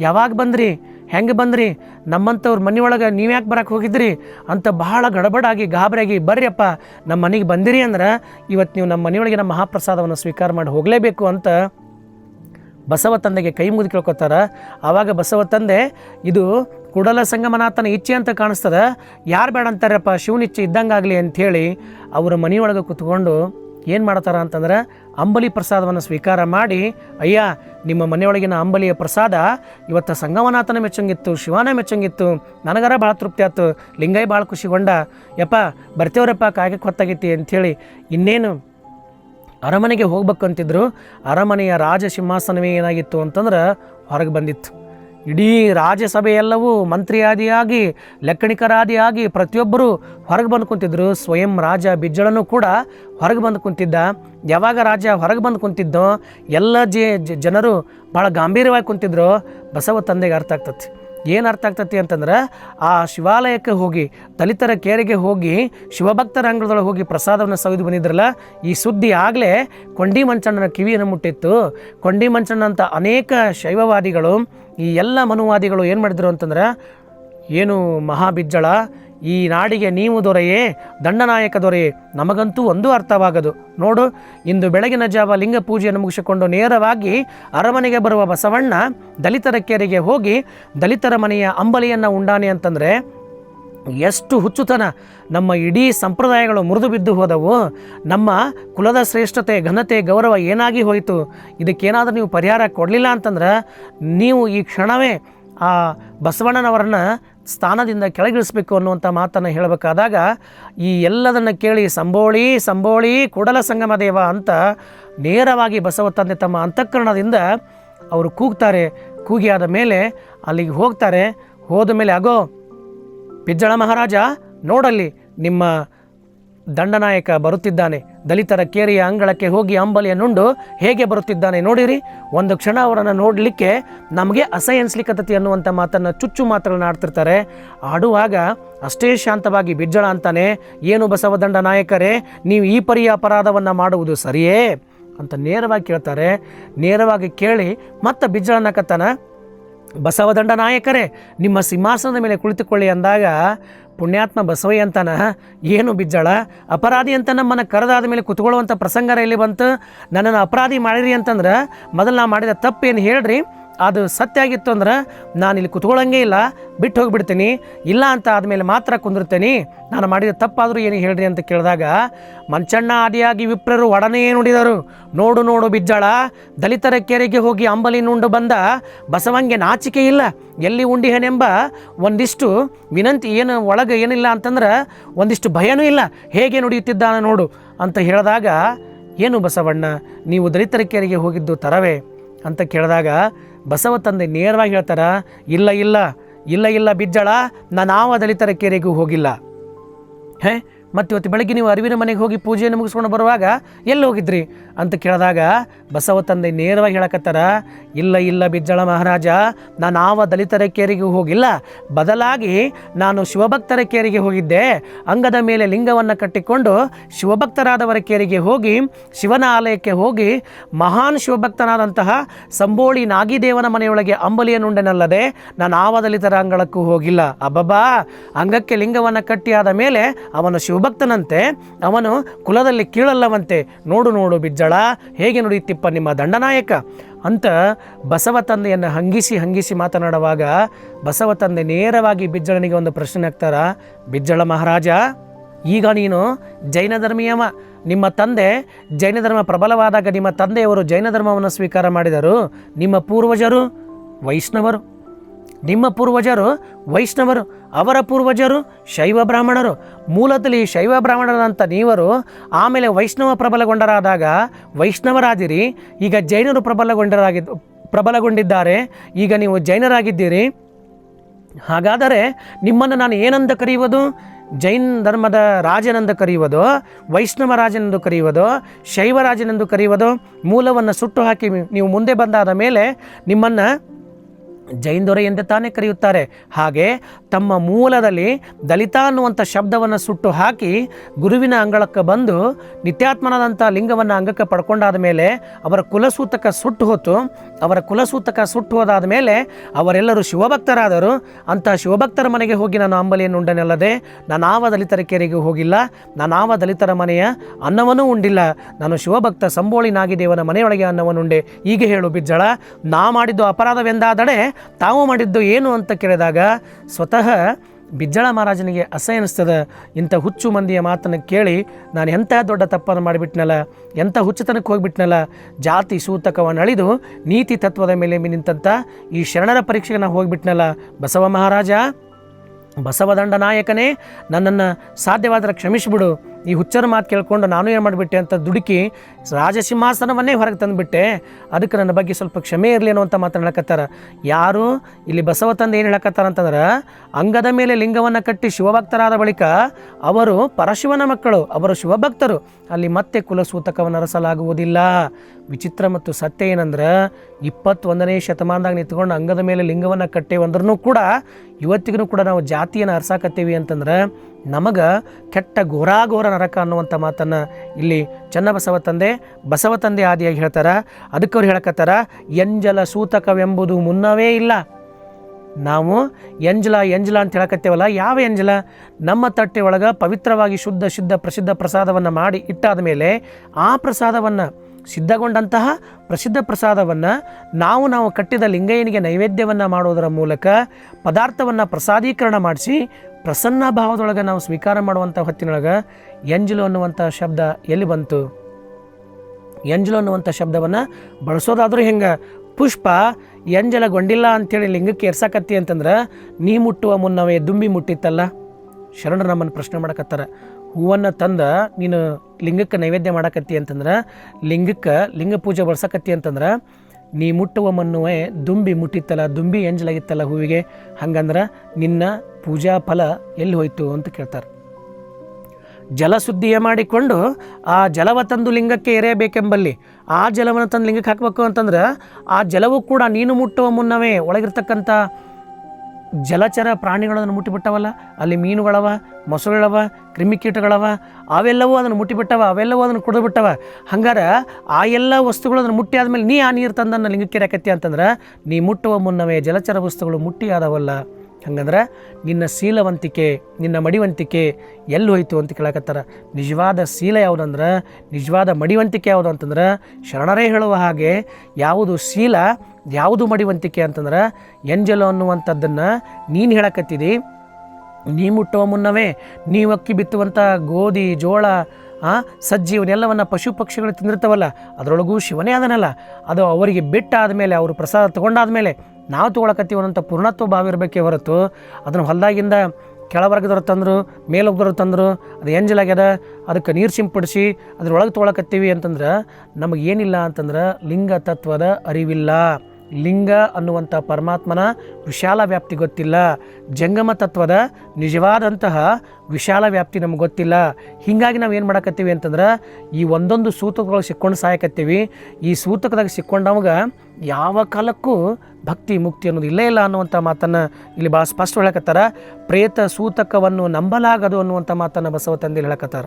ಯಾವಾಗ ಬಂದ್ರಿ? ಹೆಂಗೆ ಬಂದ್ರಿ? ನಮ್ಮಂಥವ್ರ ಮನೆಯೊಳಗೆ ನೀವು ಯಾಕೆ ಬರಕ್ಕೆ ಹೋಗಿದ್ರಿ? ಅಂತ ಬಹಳ ಗಡಬಡಾಗಿ, ಗಾಬರಿಯಾಗಿ, ಬರ್ರಿಯಪ್ಪ ನಮ್ಮ ಮನೆಗೆ ಬಂದಿರಿ ಅಂದ್ರೆ ಇವತ್ತು ನೀವು ನಮ್ಮ ಮನೆಯೊಳಗಿನ ಮಹಾಪ್ರಸಾದವನ್ನು ಸ್ವೀಕಾರ ಮಾಡಿ ಹೋಗಲೇಬೇಕು ಅಂತ ಬಸವ ತಂದೆಗೆ ಕೈ ಮುಗಿದು ಕೇಳ್ಕೊತಾರೆ. ಆವಾಗ ಬಸವ ತಂದೆ, ಇದು ಕುಡಲ ಸಂಗಮನಾಥನ ಇಚ್ಛೆ ಅಂತ ಕಾಣಿಸ್ತದೆ. ಯಾರು ಬೇಡ ಅಂತಾರಪ್ಪ ಶಿವನ ಇಚ್ಛೆ ಇದ್ದಂಗಾಗಲಿ ಅಂಥೇಳಿ ಅವರ ಮನೆಯೊಳಗೆ ಕುತ್ಕೊಂಡು ಏನು ಮಾಡ್ತಾರ ಅಂತಂದ್ರೆ ಅಂಬಲಿ ಪ್ರಸಾದವನ್ನು ಸ್ವೀಕಾರ ಮಾಡಿ, ಅಯ್ಯ, ನಿಮ್ಮ ಮನೆಯೊಳಗಿನ ಅಂಬಲಿಯ ಪ್ರಸಾದ ಇವತ್ತು ಸಂಗಮನಾಥನ ಮೆಚ್ಚಂಗಿತ್ತು, ಶಿವನ ಮೆಚ್ಚಂಗಿತ್ತು, ನನಗರ ಭಾಳ ತೃಪ್ತಿ ಆಯ್ತು, ಲಿಂಗೈ ಭಾಳ ಖುಷಿಗೊಂಡ. ಯಪ್ಪ, ಬರ್ತೇವ್ರಪ್ಪ ಕಾಯಕ್ಕೆ ಹೊತ್ತಾಗೈತಿ ಅಂಥೇಳಿ ಇನ್ನೇನು ಅರಮನೆಗೆ ಹೋಗ್ಬೇಕು ಅಂತಿದ್ರು. ಅರಮನೆಯ ರಾಜ ಸಿಂಹಾಸನವೇ ಏನಾಗಿತ್ತು ಅಂತಂದ್ರೆ ಹೊರಗೆ ಬಂದಿತ್ತು. ಇಡೀ ರಾಜ್ಯಸಭೆಯೆಲ್ಲವೂ ಮಂತ್ರಿಯಾದಿಯಾಗಿ, ಲೆಕ್ಕಣಿಕರಾದಿಯಾಗಿ ಪ್ರತಿಯೊಬ್ಬರು ಹೊರಗೆ ಬಂದು ಸ್ವಯಂ ರಾಜ ಬಿಜ್ಜಳನು ಕೂಡ ಹೊರಗೆ ಬಂದು ಕುಂತಿದ್ದ. ಯಾವಾಗ ರಾಜ ಹೊರಗೆ ಬಂದು ಕುಂತಿದ್ದೋ, ಎಲ್ಲ ಜೆ ಜನರು ಭಾಳ ಗಾಂಭೀರ್ಯವಾಗಿ ಕುಂತಿದ್ರು. ಬಸವ ತಂದೆಗೆ ಅರ್ಥ ಆಗ್ತತಿ. ಏನು ಅರ್ಥ ಆಗ್ತತಿ ಅಂತಂದ್ರೆ, ಆ ಶಿವಾಲಯಕ್ಕೆ ಹೋಗಿ, ದಲಿತರ ಕೇರಿಗೆ ಹೋಗಿ, ಶಿವಭಕ್ತರ ಅಂಗಳದೊಳಗೆ ಹೋಗಿ ಪ್ರಸಾದವನ್ನು ಸವಿದು ಬಂದಿದ್ರಲ್ಲ, ಈ ಸುದ್ದಿ ಆಗಲೇ ಕೊಂಡಿ ಮಂಚಣ್ಣನ ಕಿವಿಯನ್ನು ಮುಟ್ಟಿತ್ತು. ಕೊಂಡಿ ಮಂಚಣ್ಣಂಥ ಅನೇಕ ಶೈವವಾದಿಗಳು, ಈ ಎಲ್ಲ ಮನುವಾದಿಗಳು ಏನು ಮಾಡಿದ್ರು ಅಂತಂದ್ರೆ, ಏನು ಮಹಾಬಿಜ್ಜಳ ಈ ನಾಡಿಗೆ ನೀವು ದೊರೆಯೇ, ದಂಡನಾಯಕ ದೊರೆಯೇ, ನಮಗಂತೂ ಒಂದು ಅರ್ಥವಾಗದು. ನೋಡು, ಇಂದು ಬೆಳಗಿನ ಜಾವ ಲಿಂಗ ಪೂಜೆಯನ್ನು ಮುಗಿಸಿಕೊಂಡು ನೇರವಾಗಿ ಅರಮನೆಗೆ ಬರುವ ಬಸವಣ್ಣ ದಲಿತರ ಕೆರೆಗೆ ಹೋಗಿ ದಲಿತರ ಮನೆಯ ಅಂಬಲಿಯನ್ನು ಉಂಡಾನೆ ಅಂತಂದರೆ, ಎಷ್ಟು ಹುಚ್ಚುತನ. ನಮ್ಮ ಇಡೀ ಸಂಪ್ರದಾಯಗಳು ಮುರಿದು ಬಿದ್ದು ಹೋದವು. ನಮ್ಮ ಕುಲದ ಶ್ರೇಷ್ಠತೆ, ಘನತೆ, ಗೌರವ ಏನಾಗಿ ಹೋಯಿತು? ಇದಕ್ಕೇನಾದರೂ ನೀವು ಪರಿಹಾರ ಕೊಡಲಿಲ್ಲ ಅಂತಂದ್ರೆ, ನೀವು ಈ ಕ್ಷಣವೇ ಆ ಬಸವಣ್ಣನವರನ್ನ ಸ್ಥಾನದಿಂದ ಕೆಳಗಿಳಿಸ್ಬೇಕು ಅನ್ನುವಂಥ ಮಾತನ್ನು ಹೇಳಬೇಕಾದಾಗ, ಈ ಎಲ್ಲದನ್ನು ಕೇಳಿ ಸಂಬೋಳಿ ಸಂಬೋಳಿ, ಕೂಡಲ ಸಂಗಮ ದೇವ ಅಂತ ನೇರವಾಗಿ ಬಸವ ತಂದೆ ತಮ್ಮ ಅಂತಃಕರಣದಿಂದ ಅವರು ಕೂಗ್ತಾರೆ. ಕೂಗಿ ಆದ ಮೇಲೆ ಅಲ್ಲಿಗೆ ಹೋಗ್ತಾರೆ. ಹೋದ ಮೇಲೆ, ಅಗೋ, ಪಿಜ್ಜಳ ಮಹಾರಾಜ, ನೋಡಲ್ಲಿ, ನಿಮ್ಮ ದಂಡನಾಯಕ ಬರುತ್ತಿದ್ದಾನೆ. ದಲಿತರ ಕೇರಿಯ ಅಂಗಳಕ್ಕೆ ಹೋಗಿ ಅಂಬಲಿಯನ್ನುಂಡು ಹೇಗೆ ಬರುತ್ತಿದ್ದಾನೆ ನೋಡಿರಿ. ಒಂದು ಕ್ಷಣ ಅವರನ್ನು ನೋಡಲಿಕ್ಕೆ ನಮಗೆ ಅಸಹ್ಯ ಅನ್ಸ್ಲಿಕ್ಕತ್ತತಿ ಅನ್ನುವಂಥ ಮಾತನ್ನು ಚುಚ್ಚು ಮಾತುಗಳನ್ನ ಆಡ್ತಿರ್ತಾರೆ ಆಡುವಾಗ ಅಷ್ಟೇ ಶಾಂತವಾಗಿ ಬಿಜ್ಜಳ ಅಂತಾನೆ, ಏನು ಬಸವದಂಡ ನಾಯಕರೇ ನೀವು ಈ ಪರಿಯ ಅಪರಾಧವನ್ನು ಮಾಡುವುದು ಸರಿಯೇ? ಅಂತ ನೇರವಾಗಿ ಕೇಳ್ತಾರೆ. ನೇರವಾಗಿ ಕೇಳಿ ಮತ್ತೆ ಬಿಜ್ಜಳನ್ನಕತ್ತಾನ ಬಸವದಂಡ ನಾಯಕರೇ ನಿಮ್ಮ ಸಿಂಹಾಸನದ ಮೇಲೆ ಕುಳಿತುಕೊಳ್ಳಿ ಅಂದಾಗ ಪುಣ್ಯಾತ್ಮ ಬಸವಯ್ಯ ಅಂತಾನ, ಏನು ಬಿಜ್ಜಳ? ಅಪರಾಧಿ ಅಂತ ನಮ್ಮನ್ನು ಕರೆದಾದ ಮೇಲೆ ಕುತ್ಕೊಳ್ಳುವಂಥ ಪ್ರಸಂಗರ ಇಲ್ಲಿ ಬಂತು. ನನ್ನನ್ನು ಅಪರಾಧಿ ಮಾಡಿರಿ ಅಂತಂದ್ರೆ ಮೊದಲು ನಾ ಮಾಡಿದ ತಪ್ಪೇನು ಹೇಳ್ರಿ. ಅದು ಸತ್ಯ ಆಗಿತ್ತು ಅಂದ್ರೆ ನಾನು ಇಲ್ಲಿ ಕುತ್ಕೊಳ್ಳಂಗೆ ಇಲ್ಲ, ಬಿಟ್ಟು ಹೋಗಿಬಿಡ್ತೀನಿ. ಇಲ್ಲ ಅಂತ ಆದಮೇಲೆ ಮಾತ್ರ ಕುಂದಿರ್ತೇನೆ. ನಾನು ಮಾಡಿದ ತಪ್ಪಾದರೂ ಏನು ಹೇಳ್ರಿ ಅಂತ ಕೇಳಿದಾಗ ಮಂಚಣ್ಣ ಆದಿಯಾಗಿ ವಿಪ್ರರು ಒಡನೆ ನುಡಿದರು. ನೋಡು ನೋಡು ಬಿಜ್ಜಳ, ದಲಿತರ ಕೆರೆಗೆ ಹೋಗಿ ಅಂಬಲಿ ನುಂಡು ಬಂದ ಬಸವಂಗೆ ನಾಚಿಕೆ ಇಲ್ಲ. ಎಲ್ಲಿ ಉಂಡಿಹನೆಂಬ ಒಂದಿಷ್ಟು ವಿನಂತಿ ಏನು ಒಳಗೆ ಏನಿಲ್ಲ ಅಂತಂದ್ರೆ ಒಂದಿಷ್ಟು ಭಯನೂ ಇಲ್ಲ. ಹೇಗೆ ನುಡಿಯುತ್ತಿದ್ದಾನೆ ನೋಡು. ಅಂತ ಹೇಳಿದಾಗ, ಏನು ಬಸವಣ್ಣ, ನೀವು ದಲಿತರ ಕೆರೆಗೆ ಹೋಗಿದ್ದು ತರವೇ? ಅಂತ ಕೇಳಿದಾಗ ಬಸವ ತಂದೆ ನೇರವಾಗಿ ಹೇಳ್ತಾರ, ಇಲ್ಲ ಇಲ್ಲ ಇಲ್ಲ ಇಲ್ಲ ಬಿಜ್ಜಳ, ನಾನು ಆವ ದಲಿತರ ಕೆರೆಗೂ ಹೋಗಿಲ್ಲ. ಹೇ ಮತ್ತು ಇವತ್ತು ಬೆಳಗ್ಗೆ ನೀವು ಅರಿವಿನ ಮನೆಗೆ ಹೋಗಿ ಪೂಜೆಯನ್ನು ಮುಗಿಸ್ಕೊಂಡು ಬರುವಾಗ ಎಲ್ಲಿ ಹೋಗಿದ್ರಿ ಅಂತ ಕೇಳಿದಾಗ ಬಸವ ತಂದೆ ನೇರವಾಗಿ ಹೇಳಕತ್ತಾರ, ಇಲ್ಲ ಇಲ್ಲ ಬಿಜ್ಜಳ ಮಹಾರಾಜ, ನಾನು ಆವ ದಲಿತರ ಕೇರಿಗೆ ಹೋಗಿಲ್ಲ, ಬದಲಾಗಿ ನಾನು ಶಿವಭಕ್ತರ ಕೇರಿಗೆ ಹೋಗಿದ್ದೆ, ಅಂಗದ ಮೇಲೆ ಲಿಂಗವನ್ನು ಕಟ್ಟಿಕೊಂಡು ಶಿವಭಕ್ತರಾದವರ ಕೇರಿಗೆ ಹೋಗಿ, ಶಿವನ ಆಲಯಕ್ಕೆ ಹೋಗಿ, ಮಹಾನ್ ಶಿವಭಕ್ತನಾದಂತಹ ಸಂಬೋಳಿ ನಾಗಿದೇವನ ಮನೆಯೊಳಗೆ ಅಂಬಲಿಯನ್ನುಂಡೆನಲ್ಲದೆ ನಾನು ಆವ ದಲಿತರ ಅಂಗಳಕ್ಕೂ ಹೋಗಿಲ್ಲ. ಅಬ್ಬಬ್ಬಾ! ಅಂಗಕ್ಕೆ ಲಿಂಗವನ್ನು ಕಟ್ಟಿಯಾದ ಮೇಲೆ ಅವನು ಶಿವಭಕ್ತನಂತೆ ಅವನು ಕುಲದಲ್ಲಿ ಕೀಳಲ್ಲವಂತೆ, ನೋಡು ನೋಡು ಬಿಜ್ಜಳ, ಹೇಗೆ ನುಡಿಯುತ್ತಿಪ್ಪ ನಿಮ್ಮ ದಂಡನಾಯಕ? ಅಂತ ಬಸವ ತಂದೆಯನ್ನು ಹಂಗಿಸಿ ಹಂಗಿಸಿ ಮಾತನಾಡುವಾಗ ಬಸವ ತಂದೆ ನೇರವಾಗಿ ಬಿಜ್ಜಳನಿಗೆ ಒಂದು ಪ್ರಶ್ನೆ ಹಾಕ್ತಾರ, ಬಿಜ್ಜಳ ಮಹಾರಾಜ, ಈಗ ನೀನು ಜೈನ ಧರ್ಮೀಯವ. ನಿಮ್ಮ ತಂದೆ ಜೈನ ಧರ್ಮ ಪ್ರಬಲವಾದಾಗ ನಿಮ್ಮ ತಂದೆಯವರು ಜೈನ ಧರ್ಮವನ್ನು ಸ್ವೀಕಾರ ಮಾಡಿದರು. ನಿಮ್ಮ ಪೂರ್ವಜರು, ವೈಷ್ಣವರು ನಿಮ್ಮ ಪೂರ್ವಜರು, ವೈಷ್ಣವರು, ಅವರ ಪೂರ್ವಜರು, ಶೈವ ಬ್ರಾಹ್ಮಣರು, ಮೂಲದಲ್ಲಿ ಶೈವ ಬ್ರಾಹ್ಮಣರಂತ ನೀವರು ಆಮೇಲೆ ವೈಷ್ಣವ ಪ್ರಬಲಗೊಂಡರಾದಾಗ ವೈಷ್ಣವರಾದಿರಿ ಈಗ ಜೈನರು ಪ್ರಬಲಗೊಂಡರಾಗಿದ್ದು ಪ್ರಬಲಗೊಂಡಿದ್ದಾರೆ, ಈಗ ನೀವು ಜೈನರಾಗಿದ್ದೀರಿ. ಹಾಗಾದರೆ ನಿಮ್ಮನ್ನು ನಾನು ಏನಂದ ಕರೆಯುವುದು? ಜೈನ್ ಧರ್ಮದ ರಾಜನೆಂದು ಕರೆಯುವುದು, ವೈಷ್ಣವ ರಾಜನೆಂದು ಕರೆಯುವುದು, ಶೈವ ರಾಜನೆಂದು ಕರೆಯುವುದು, ಮೂಲವನ್ನು ಸುಟ್ಟು ಹಾಕಿ ನೀವು ಮುಂದೆ ಬಂದಾದ ಮೇಲೆ ನಿಮ್ಮನ್ನು ಜೈನ್ ದೊರೆ ಎಂದೇ ತಾನೇ ಕರೆಯುತ್ತಾರೆ. ಹಾಗೆ ತಮ್ಮ ಮೂಲದಲ್ಲಿ ದಲಿತ ಅನ್ನುವಂಥ ಶಬ್ದವನ್ನು ಸುಟ್ಟು ಹಾಕಿ ಗುರುವಿನ ಅಂಗಳಕ್ಕೆ ಬಂದು ನಿತ್ಯಾತ್ಮನಾದಂಥ ಲಿಂಗವನ್ನು ಅಂಗಕ್ಕೆ ಪಡ್ಕೊಂಡಾದ ಮೇಲೆ ಅವರ ಕುಲಸೂತಕ ಸುಟ್ಟು ಹೋತು ಅವರ ಕುಲಸೂತಕ ಸುಟ್ಟು ಹೋದಾದ ಮೇಲೆ ಅವರೆಲ್ಲರೂ ಶಿವಭಕ್ತರಾದರು. ಅಂತಹ ಶಿವಭಕ್ತರ ಮನೆಗೆ ಹೋಗಿ ನಾನು ಅಂಬಲಿಯನ್ನು ಉಂಡನಲ್ಲದೆ ನಾನಾವ ದಲಿತರ ಕೆರೆಗೆ ಹೋಗಿಲ್ಲ ನಾನಾವ ದಲಿತರ ಮನೆಯ ಅನ್ನವನ್ನೂ ಉಂಡಿಲ್ಲ. ನಾನು ಶಿವಭಕ್ತ ಸಂಬೋಳಿ ನಾಗಿದೇವನ ಮನೆಯೊಳಗೆ ಅನ್ನವನ್ನು ಉಂಡೆ ಹೀಗೆ ಹೇಳು ಬಿಜ್ಜಳ, ನಾ ಮಾಡಿದ್ದು ಅಪರಾಧವೆಂದಾದಡೆ ತಾವು ಮಾಡಿದ್ದು ಏನು ಅಂತ ಕೇಳಿದಾಗ ಸ್ವತಃ ಬಿಜ್ಜಳ ಮಹಾರಾಜನಿಗೆ ಅಸಹ್ಯ ಅನಿಸ್ತದ. ಇಂಥ ಹುಚ್ಚು ಮಂದಿಯ ಮಾತನ್ನು ಕೇಳಿ ನಾನು ಎಂಥ ದೊಡ್ಡ ತಪ್ಪನ್ನು ಮಾಡಿಬಿಟ್ನಲ್ಲ, ಎಂಥ ಹುಚ್ಚುತನಕ್ಕೆ ಹೋಗಿಬಿಟ್ನಲ್ಲ, ಜಾತಿ ಸೂತಕವನ್ನು ಅಳಿದು ನೀತಿ ತತ್ವದ ಮೇಲೆ ನಿಂತಂಥ ಈ ಶರಣರ ಪರೀಕ್ಷೆಗೆ ನಾನು ಹೋಗಿಬಿಟ್ನಲ್ಲ. ಬಸವ ಮಹಾರಾಜ ಬಸವದಂಡ ನಾಯಕನೇ ನನ್ನನ್ನು ಸಾಧ್ಯವಾದರೆ ಕ್ಷಮಿಸಿಬಿಡು. ಈ ಹುಚ್ಚರ ಮಾತು ಕೇಳ್ಕೊಂಡು ನಾನು ಏನು ಮಾಡಿಬಿಟ್ಟೆ ಅಂತ ದುಡುಕಿ ರಾಜಸಿಂಹಾಸನವನ್ನೇ ಹೊರಗೆ ತಂದುಬಿಟ್ಟೆ. ಅದಕ್ಕೆ ನನ್ನ ಬಗ್ಗೆ ಸ್ವಲ್ಪ ಕ್ಷಮೆ ಇರಲಿ ಅನ್ನುವಂಥ ಮಾತನಾಡಕತ್ತಾರ ಯಾರು? ಇಲ್ಲಿ ಬಸವ ತಂದೆ ಏನು ಹೇಳಕತ್ತಾರ ಅಂತಂದ್ರೆ, ಅಂಗದ ಮೇಲೆ ಲಿಂಗವನ್ನು ಕಟ್ಟಿ ಶಿವಭಕ್ತರಾದ ಬಳಿಕ ಅವರು ಪರಶಿವನ ಮಕ್ಕಳು, ಅವರು ಶಿವಭಕ್ತರು. ಅಲ್ಲಿ ಮತ್ತೆ ಕುಲಸೂತಕವನ್ನು ಅರಸಲಾಗುವುದಿಲ್ಲ. ವಿಚಿತ್ರ ಮತ್ತು ಸತ್ಯ ಏನಂದ್ರೆ, ಇಪ್ಪತ್ತೊಂದನೇ ಶತಮಾನದಾಗ ನಿಂತ್ಕೊಂಡು ಅಂಗದ ಮೇಲೆ ಲಿಂಗವನ್ನು ಕಟ್ಟೇವಂದ್ರೂ ಕೂಡ ಇವತ್ತಿಗೂ ಕೂಡ ನಾವು ಜಾತಿಯನ್ನು ಅರಸಾಕತ್ತೇವೆ ಅಂತಂದ್ರೆ ನಮಗೆ ಕೆಟ್ಟ ಘೋರಾಘೋರ ನರಕ ಅನ್ನುವಂಥ ಮಾತನ್ನು ಇಲ್ಲಿ ಚನ್ನಬಸವ ತಂದೆ, ಬಸವ ತಂದೆ ಆದಿಯಾಗಿ ಹೇಳ್ತಾರೆ. ಅದಕ್ಕೆ ಅವ್ರು ಹೇಳಕತ್ತಾರ, ಎಂಜಲ ಸೂತಕವೆಂಬುದು ಮುನ್ನವೇ ಇಲ್ಲ. ನಾವು ಎಂಜಲ ಎಂಜಲ ಅಂತ ಹೇಳಕತ್ತೇವಲ್ಲ, ಯಾವ ಎಂಜಲ? ನಮ್ಮ ತಟ್ಟೆ ಒಳಗೆ ಪವಿತ್ರವಾಗಿ ಶುದ್ಧ ಶುದ್ಧ, ಪ್ರಸಿದ್ಧ ಪ್ರಸಾದವನ್ನು ಮಾಡಿ ಇಟ್ಟಾದ ಮೇಲೆ ಆ ಪ್ರಸಾದವನ್ನು, ಸಿದ್ಧಗೊಂಡಂತಹ ಪ್ರಸಿದ್ಧ ಪ್ರಸಾದವನ್ನು ನಾವು ನಾವು ಕಟ್ಟಿದ ಲಿಂಗಯ್ಯನಿಗೆ ನೈವೇದ್ಯವನ್ನು ಮಾಡೋದರ ಮೂಲಕ ಪದಾರ್ಥವನ್ನು ಪ್ರಸಾದೀಕರಣ ಮಾಡಿಸಿ ಪ್ರಸನ್ನ ಭಾವದೊಳಗೆ ನಾವು ಸ್ವೀಕಾರ ಮಾಡುವಂಥ ಹೊತ್ತಿನೊಳಗೆ ಎಂಜಲು ಅನ್ನುವಂಥ ಶಬ್ದ ಎಲ್ಲಿ ಬಂತು? ಎಂಜಲು ಅನ್ನುವಂಥ ಶಬ್ದವನ್ನು ಬಳಸೋದಾದರೂ ಹೆಂಗೆ? ಪುಷ್ಪ ಎಂಜಲಗೊಂಡಿಲ್ಲ ಅಂಥೇಳಿ ಲಿಂಗಕ್ಕೆ ಎರ್ಸಾಕತ್ತಿ ಅಂತಂದ್ರೆ ನೀ ಮುಟ್ಟುವ ಮುನ್ನವೇ ದುಂಬಿ ಮುಟ್ಟಿತ್ತಲ್ಲ? ಶರಣರು ನಮ್ಮನ್ನು ಪ್ರಶ್ನೆ ಮಾಡಕತ್ತಾರ. ಹೂವನ್ನು ತಂದ ನೀನು ಲಿಂಗಕ್ಕೆ ನೈವೇದ್ಯ ಮಾಡಕತ್ತಿ ಅಂತಂದ್ರೆ, ಲಿಂಗಕ್ಕೆ ಲಿಂಗ ಪೂಜೆ ಬಳಸಕತ್ತಿ ಅಂತಂದ್ರೆ, ನೀ ಮುಟ್ಟುವ ಮನ್ನುವೆ ದುಂಬಿ ಮುಟ್ಟಿತ್ತಲ್ಲ, ದುಂಬಿ ಎಂಜಲಾಗಿತ್ತಲ್ಲ ಹೂವಿಗೆ? ಹಂಗಂದ್ರೆ ನಿನ್ನ ಪೂಜಾ ಫಲ ಎಲ್ಲಿ ಹೋಯಿತು ಅಂತ ಕೇಳ್ತಾರೆ. ಜಲಶುದ್ಧಿಯ ಮಾಡಿಕೊಂಡು ಆ ಜಲವ ತಂದು ಲಿಂಗಕ್ಕೆ ಎರೆಯಬೇಕೆಂಬಲ್ಲಿ ಆ ಜಲವನ್ನು ತಂದು ಲಿಂಗಕ್ಕೆ ಹಾಕಬೇಕು ಅಂತಂದ್ರೆ ಆ ಜಲವು ಕೂಡ ನೀನು ಮುಟ್ಟುವ ಮುನ್ನವೇ ಒಳಗಿರ್ತಕ್ಕಂಥ ಜಲಚರ ಪ್ರಾಣಿಗಳನ್ನು ಮುಟ್ಟಿಬಿಟ್ಟವಲ್ಲ, ಅಲ್ಲಿ ಮೀನುಗಳವ ಮೊಸಳೆಗಳವ ಕ್ರಿಮಿಕೀಟಗಳವ, ಅವೆಲ್ಲವೂ ಅದನ್ನು ಮುಟ್ಟಿಬಿಟ್ಟವ, ಅವೆಲ್ಲವೂ ಅದನ್ನು ಕುಡಿದು ಬಿಟ್ಟವ ಹಂಗಾರೆ ಆ ಎಲ್ಲ ವಸ್ತುಗಳು ಅದನ್ನು ಮುಟ್ಟಿ ಆದಮೇಲೆ ನೀ ಆ ನೀರು ತಂದನ್ನು ಲಿಂಗಕ್ಕೆ ಹಾಕತ್ತಿ ಅಂತಂದ್ರೆ, ನೀ ಮುಟ್ಟುವ ಮುನ್ನವೇ ಜಲಚರ ವಸ್ತುಗಳು ಮುಟ್ಟಿ ಆದವಲ್ಲ ಹಂಗಂದ್ರೆ ನಿನ್ನ ಶೀಲವಂತಿಕೆ, ನಿನ್ನ ಮಡಿವಂತಿಕೆ ಎಲ್ಲಿ ಹೋಯಿತು ಅಂತ ಕೇಳಕತ್ತಾರ. ನಿಜವಾದ ಶೀಲ ಯಾವುದಂದ್ರೆ, ನಿಜವಾದ ಮಡಿವಂತಿಕೆ ಯಾವುದು ಅಂತಂದ್ರೆ ಶರಣರೇ ಹೇಳುವ ಹಾಗೆ ಯಾವುದು ಶೀಲ, ಯಾವುದು ಮಡಿವಂತಿಕೆ ಅಂತಂದ್ರೆ ಎಂಜಲು ಅನ್ನುವಂಥದ್ದನ್ನು ನೀನು ಹೇಳಕತ್ತಿದಿ. ನೀ ಮುಟ್ಟುವ ಮುನ್ನವೇ ನೀವು ಅಕ್ಕಿ ಬಿತ್ತುವಂಥ ಗೋಧಿ, ಜೋಳ ಆ, ಸಜ್ಜಿ ಪಶು ಪಕ್ಷಿಗಳು ತಿಂದಿರ್ತವಲ್ಲ ಅದರೊಳಗೂ ಶಿವನೇ ಅದನಲ್ಲ ಅದು ಅವರಿಗೆ ಬಿಟ್ಟಾದ ಆದಮೇಲೆ ಅವರು ಪ್ರಸಾದ ತೊಗೊಂಡಾದ್ಮೇಲೆ ನಾವು ತೊಗೊಳಕತ್ತೀವಿ ಅನ್ನೋಂಥ ಪೂರ್ಣತ್ವ ಭಾವ ಇರಬೇಕೇ ಹೊರತು ಅದನ್ನು ಹೊಲದಾಗಿಂದ ಕೆಳವರ್ಗದವ್ರು ತಂದರು ಮೇಲೊಬ್ಬರು ತಂದರು ಅದು ಎಂಜಲಾಗ್ಯದ ಅದಕ್ಕೆ ನೀರು ಸಿಂಪಡಿಸಿ ಅದ್ರೊಳಗೆ ತೊಗೊಳಕತ್ತೀವಿ ಅಂತಂದ್ರೆ ನಮಗೆ ಏನಿಲ್ಲ ಅಂತಂದ್ರೆ ಲಿಂಗ ತತ್ವದ ಅರಿವಿಲ್ಲ. ಲಿಂಗ ಅನ್ನುವಂಥ ಪರಮಾತ್ಮನ ವಿಶಾಲ ವ್ಯಾಪ್ತಿ ಗೊತ್ತಿಲ್ಲ. ಜಂಗಮ ತತ್ವದ ನಿಜವಾದಂತಹ ವಿಶಾಲ ವ್ಯಾಪ್ತಿ ನಮ್ಗೆ ಗೊತ್ತಿಲ್ಲ. ಹೀಗಾಗಿ ನಾವು ಏನು ಮಾಡಕತ್ತೀವಿ ಅಂತಂದ್ರೆ ಈ ಒಂದೊಂದು ಸೂತಕಗಳು ಸಿಕ್ಕೊಂಡು ಸಾಯಕತ್ತೀವಿ. ಈ ಸೂತಕದಾಗ ಸಿಕ್ಕೊಂಡವಾಗ ಯಾವ ಕಾಲಕ್ಕೂ ಭಕ್ತಿ ಮುಕ್ತಿ ಅನ್ನೋದು ಇಲ್ಲೇ ಇಲ್ಲ ಅನ್ನುವಂಥ ಮಾತನ್ನು ಇಲ್ಲಿ ಭಾಳ ಸ್ಪಷ್ಟ ಹೇಳಕತ್ತಾರ. ಪ್ರೇತ ಸೂತಕವನ್ನು ನಂಬಲಾಗದು ಅನ್ನುವಂಥ ಮಾತನ್ನು ಬಸವ ತಂದೆ ಹೇಳಕತ್ತಾರ.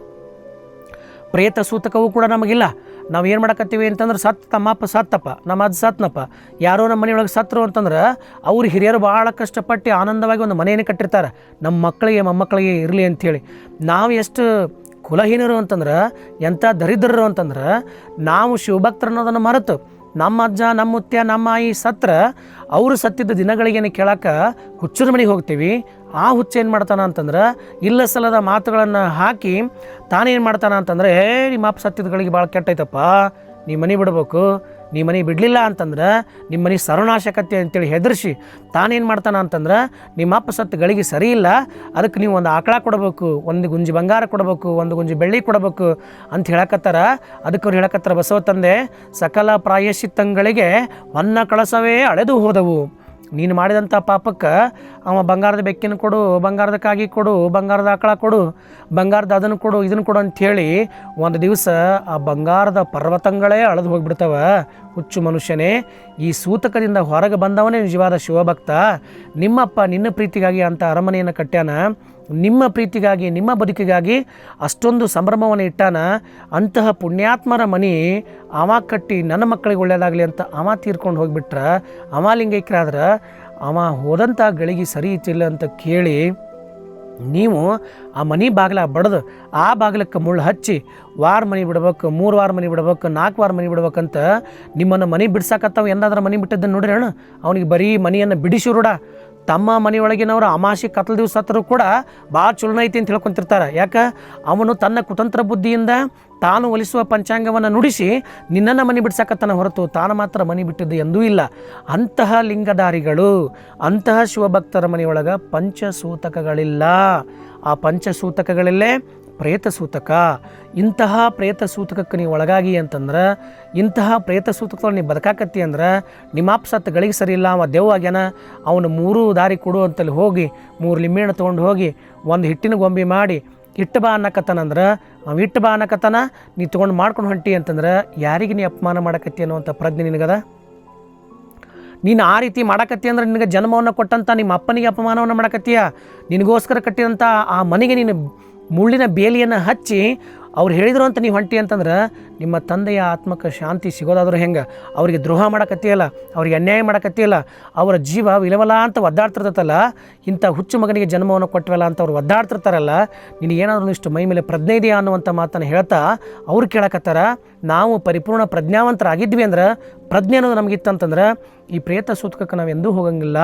ಪ್ರೇತ ಸೂತಕವೂ ಕೂಡ ನಮಗಿಲ್ಲ. ನಾವು ಏನು ಮಾಡಕತ್ತೀವಿ ಅಂತಂದ್ರೆ ಸತ್ ತಮ್ಮಪ್ಪ, ಸತ್ತಪ್ಪ, ನಮ್ಮ ಅಜ್ಜ ಸತ್ನಪ್ಪ, ಯಾರೋ ನಮ್ಮ ಮನೆಯೊಳಗೆ ಸತ್ರು ಅಂತಂದ್ರೆ ಅವ್ರ ಹಿರಿಯರು ಭಾಳ ಕಷ್ಟಪಟ್ಟು ಆನಂದವಾಗಿ ಒಂದು ಮನೆಯನ್ನು ಕಟ್ಟಿರ್ತಾರೆ. ನಮ್ಮ ಮಕ್ಕಳಿಗೆ, ಮೊಮ್ಮಕ್ಕಳಿಗೆ ಇರಲಿ ಅಂಥೇಳಿ ನಾವು ಎಷ್ಟು ಕುಲಹೀನರು ಅಂತಂದ್ರೆ ಎಂಥ ದರಿದ್ರರು ಅಂತಂದ್ರೆ, ನಾವು ಶಿವಭಕ್ತರು ಅನ್ನೋದನ್ನು ಮರೆತು ನಮ್ಮ ಅಜ್ಜ, ನಮ್ಮ ಮುತ್ಯ ನಮ್ಮ ಆಯಿ ಸತ್ರ ಅವರು ಸತ್ತಿದ್ದ ದಿನಗಳಿಗೇನು ಕೇಳಕ್ಕೆ ಹುಚ್ಚರ ಮನೆಗೆ ಹೋಗ್ತೀವಿ. ಆ ಹುಚ್ಚ ಏನು ಮಾಡ್ತಾನ ಅಂತಂದ್ರೆ ಇಲ್ಲ ಸಲದ ಮಾತುಗಳನ್ನು ಹಾಕಿ ತಾನೇನು ಮಾಡ್ತಾನ ಅಂತಂದ್ರೆ, ಏ, ನಿಮ್ಮ ಅಪ್ಪ ಸತ್ಯದಗಳಿಗೆ ಭಾಳ ಕೆಟ್ಟೈತಪ್ಪ, ನೀ ಮನೆ ಬಿಡಬೇಕು, ನೀ ಮನೆ ಬಿಡಲಿಲ್ಲ ಅಂತಂದ್ರೆ, ನಿಮ್ಮ ಮನೆ ಸರ್ವನಾಶಕತೆ ಅಂತೇಳಿ ಹೆದರ್ಸಿ ತಾನೇನು ಮಾಡ್ತಾನ ಅಂತಂದ್ರೆ, ನಿಮ್ಮ ಅಪ್ಪ ಸತ್ತು ಗಳಿಗೆ ಸರಿ ಇಲ್ಲ, ಅದಕ್ಕೆ ನೀವು ಒಂದು ಆಕಳ ಕೊಡಬೇಕು, ಒಂದು ಗುಂಜಿ ಬಂಗಾರ ಕೊಡಬೇಕು, ಒಂದು ಗುಂಜಿ ಬೆಳ್ಳಿ ಕೊಡಬೇಕು ಅಂತ ಹೇಳಕತ್ತಾರ. ಅದಕ್ಕೆ ಅವ್ರು ಹೇಳಕತ್ತಾರ, ಬಸವ ತಂದೆ, ಸಕಲ ಪ್ರಾಯಶ್ಚಿತ್ತಂಗಳಿಗೆ ಹೊನ್ನ ಕಳಸವೇ ಅಳೆದು ಹೋದವು. ನೀನು ಮಾಡಿದಂಥ ಪಾಪಕ್ಕೆ ಅವ ಬಂಗಾರದ ಬೆಕ್ಕಿನ ಕೊಡು, ಬಂಗಾರದ ಕಾಗಿ ಕೊಡು, ಬಂಗಾರದ ಆಕಳ ಕೊಡು, ಬಂಗಾರದ ಅದನ್ನು ಕೊಡು, ಇದನ್ನು ಕೊಡು ಅಂಥೇಳಿ ಒಂದು ದಿವಸ ಆ ಬಂಗಾರದ ಪರ್ವತಗಳೇ ಅಳೆದು ಹೋಗ್ಬಿಡ್ತವ. ಹುಚ್ಚು ಮನುಷ್ಯನೇ, ಈ ಸೂತಕದಿಂದ ಹೊರಗೆ ಬಂದವನೇ ನಿಜವಾದ ಶಿವಭಕ್ತ. ನಿಮ್ಮಪ್ಪ ನಿನ್ನ ಪ್ರೀತಿಗಾಗಿ ಅಂತ ಅರಮನೆಯನ್ನು ಕಟ್ಟ್ಯಾನ. ನಿಮ್ಮ ಪ್ರೀತಿಗಾಗಿ, ನಿಮ್ಮ ಬದುಕಿಗಾಗಿ ಅಷ್ಟೊಂದು ಸಂಭ್ರಮವನ್ನು ಇಟ್ಟಾನ ಅಂತಹ ಪುಣ್ಯಾತ್ಮರ ಮನೆ ಅವ ಕಟ್ಟಿ ನನ್ನ ಮಕ್ಕಳಿಗೆ ಒಳ್ಳೆಯದಾಗಲಿ ಅಂತ ಅವ ತೀರ್ಕೊಂಡು ಹೋಗಿಬಿಟ್ರೆ, ಅವ ಲಿಂಗೈಕ್ಯರಾದ್ರೆ ಅವ ಹೋದಂಥ ಗಳಿಗೆ ಸರಿ ಇತ್ತಿಲ್ಲ ಅಂತ ಕೇಳಿ ನೀವು ಆ ಮನೆ ಬಾಗಿಲ ಬಡ್ದು, ಆ ಬಾಗಿಲಕ್ಕೆ ಮುಳ್ಳು ಹಚ್ಚಿ ವಾರ ಮನೆ ಬಿಡ್ಬೇಕು, ಮೂರು ವಾರ ಮನೆ ಬಿಡ್ಬೇಕು, ನಾಲ್ಕು ವಾರ ಮನೆ ಬಿಡ್ಬೇಕಂತ ನಿಮ್ಮನ್ನು ಮನೆ ಬಿಡ್ಸಾಕತ್ತಾವ, ಎಂದಾದ್ರೂ ಮನೆ ಬಿಟ್ಟಿದ್ದನ್ನು ನೋಡ್ರಿ ಅಣ್ಣ. ಅವನಿಗೆ ಬರೀ ಮನೆಯನ್ನು ಬಿಡಿಸಿರುಡ ತಮ್ಮ ಮನೆಯೊಳಗಿನವರು ಅಮಾಸಿ ಕತ್ತಲ ದಿವಸ ಹತ್ರ ಕೂಡ ಭಾಳ ಚುಲನ ಐತಿ ಅಂತ ಹೇಳ್ಕೊಂತಿರ್ತಾರೆ ಯಾಕೆ? ಅವನು ತನ್ನ ಕುತಂತ್ರ ಬುದ್ಧಿಯಿಂದ ತಾನು ಒಲಿಸುವ ಪಂಚಾಂಗವನ್ನು ನುಡಿಸಿ ನಿನ್ನನ್ನು ಮನೆ ಬಿಡ್ಸಕತ್ತಾನ ಹೊರತು ತಾನು ಮಾತ್ರ ಮನೆ ಬಿಟ್ಟಿದ್ದು ಎಂದೂ ಇಲ್ಲ. ಅಂತಹ ಲಿಂಗಧಾರಿಗಳು, ಅಂತಹ ಶಿವಭಕ್ತರ ಮನೆಯೊಳಗೆ ಪಂಚಸೂತಕಗಳಿಲ್ಲ. ಆ ಪಂಚಸೂತಕಗಳಲ್ಲೇ ಪ್ರೇತ ಸೂತಕ ಇಂತಹ ಪ್ರೇತ ಸೂತಕಕ್ಕೆ ನೀವು ಒಳಗಾಗಿ ಅಂತಂದ್ರೆ, ಇಂತಹ ಪ್ರೇತ ನೀ ನೀವು ಬದುಕಾಕತ್ತಿ ಅಂದ್ರೆ, ನಿಮ್ಮ ಅಪ್ಪ ಗಳಿಗೆ ಸರಿ ಇಲ್ಲ, ಅವ ದೇವ್ ಆಗ್ಯಾನ, ಅವನು ಮೂರು ದಾರಿ ಕೊಡು ಅಂತಲ್ಲಿ ಹೋಗಿ, ಮೂರು ಲಿಂಬೆಣ್ಣ ತೊಗೊಂಡು ಹೋಗಿ, ಒಂದು ಹಿಟ್ಟಿನ ಗೊಂಬೆ ಮಾಡಿ ಇಟ್ಟು ಬಾ ಅನ್ನಕತ್ತಾನಂದ್ರೆ ಅವ ಇಟ್ಟು ಬಾ ಅನ್ನಕತ್ತಾನ, ನೀ ತೊಗೊಂಡು ಮಾಡ್ಕೊಂಡು ಹೊಂಟಿ ಅಂತಂದ್ರೆ, ಯಾರಿಗೆ ನೀ ಅಪಮಾನ ಮಾಡಕತ್ತಿ ಅನ್ನುವಂಥ ಪ್ರಜ್ಞೆ ನಿನಗದ? ನೀನು ಆ ರೀತಿ ಮಾಡಕತ್ತಿ ಅಂದ್ರೆ ನಿನಗೆ ಜನ್ಮವನ್ನು ಕೊಟ್ಟಂಥ ನಿಮ್ಮ ಅಪ್ಪನಿಗೆ ಅಪಮಾನವನ್ನು ಮಾಡಕತ್ತೀಯ? ನಿನಗೋಸ್ಕರ ಕಟ್ಟಿದಂಥ ಆ ಮನೆಗೆ ನೀನು ಮುಳ್ಳಿನ ಬೇಲಿಯನ್ನು ಹಚ್ಚಿ ಅವ್ರು ಹೇಳಿದ್ರು ಅಂತ ನೀವು ಹೊಂಟಿ ಅಂತಂದ್ರೆ ನಿಮ್ಮ ತಂದೆಯ ಆತ್ಮಕ ಶಾಂತಿ ಸಿಗೋದಾದ್ರೂ ಹೆಂಗೆ? ಅವರಿಗೆ ದ್ರೋಹ ಮಾಡಕತ್ತಿಯಲ್ಲ, ಅವ್ರಿಗೆ ಅನ್ಯಾಯ ಮಾಡಕತ್ತಿಯಲ್ಲ, ಅವರ ಜೀವ ವಿಲವಲ ಅಂತ ಒದ್ದಾಡ್ತಿರ್ತೈತಲ್ಲ, ಇಂಥ ಹುಚ್ಚು ಮಗನಿಗೆ ಜನ್ಮವನ್ನು ಕೊಟ್ಟವಲ್ಲ ಅಂತ ಅವ್ರು ಒದ್ದಾಡ್ತಿರ್ತಾರಲ್ಲ ನಿನಗೇನಾದ್ರೂ ಇಷ್ಟು ಮೈ ಮೇಲೆ ಪ್ರಜ್ಞೆ ಇದೆಯಾ ಅನ್ನುವಂಥ ಮಾತನ್ನು ಹೇಳ್ತಾ ಅವ್ರು ಕೇಳಕತ್ತಾರ. ನಾವು ಪರಿಪೂರ್ಣ ಪ್ರಜ್ಞಾವಂತರಾಗಿದ್ವಿ ಅಂದ್ರೆ ಪ್ರಜ್ಞೆ ಅನ್ನೋದು ನಮಗಿತ್ತಂತಂದ್ರೆ ಈ ಪ್ರೇತ ಸೂತಕಕ್ಕೆ ನಾವು ಎಂದೂ ಹೋಗಂಗಿಲ್ಲ.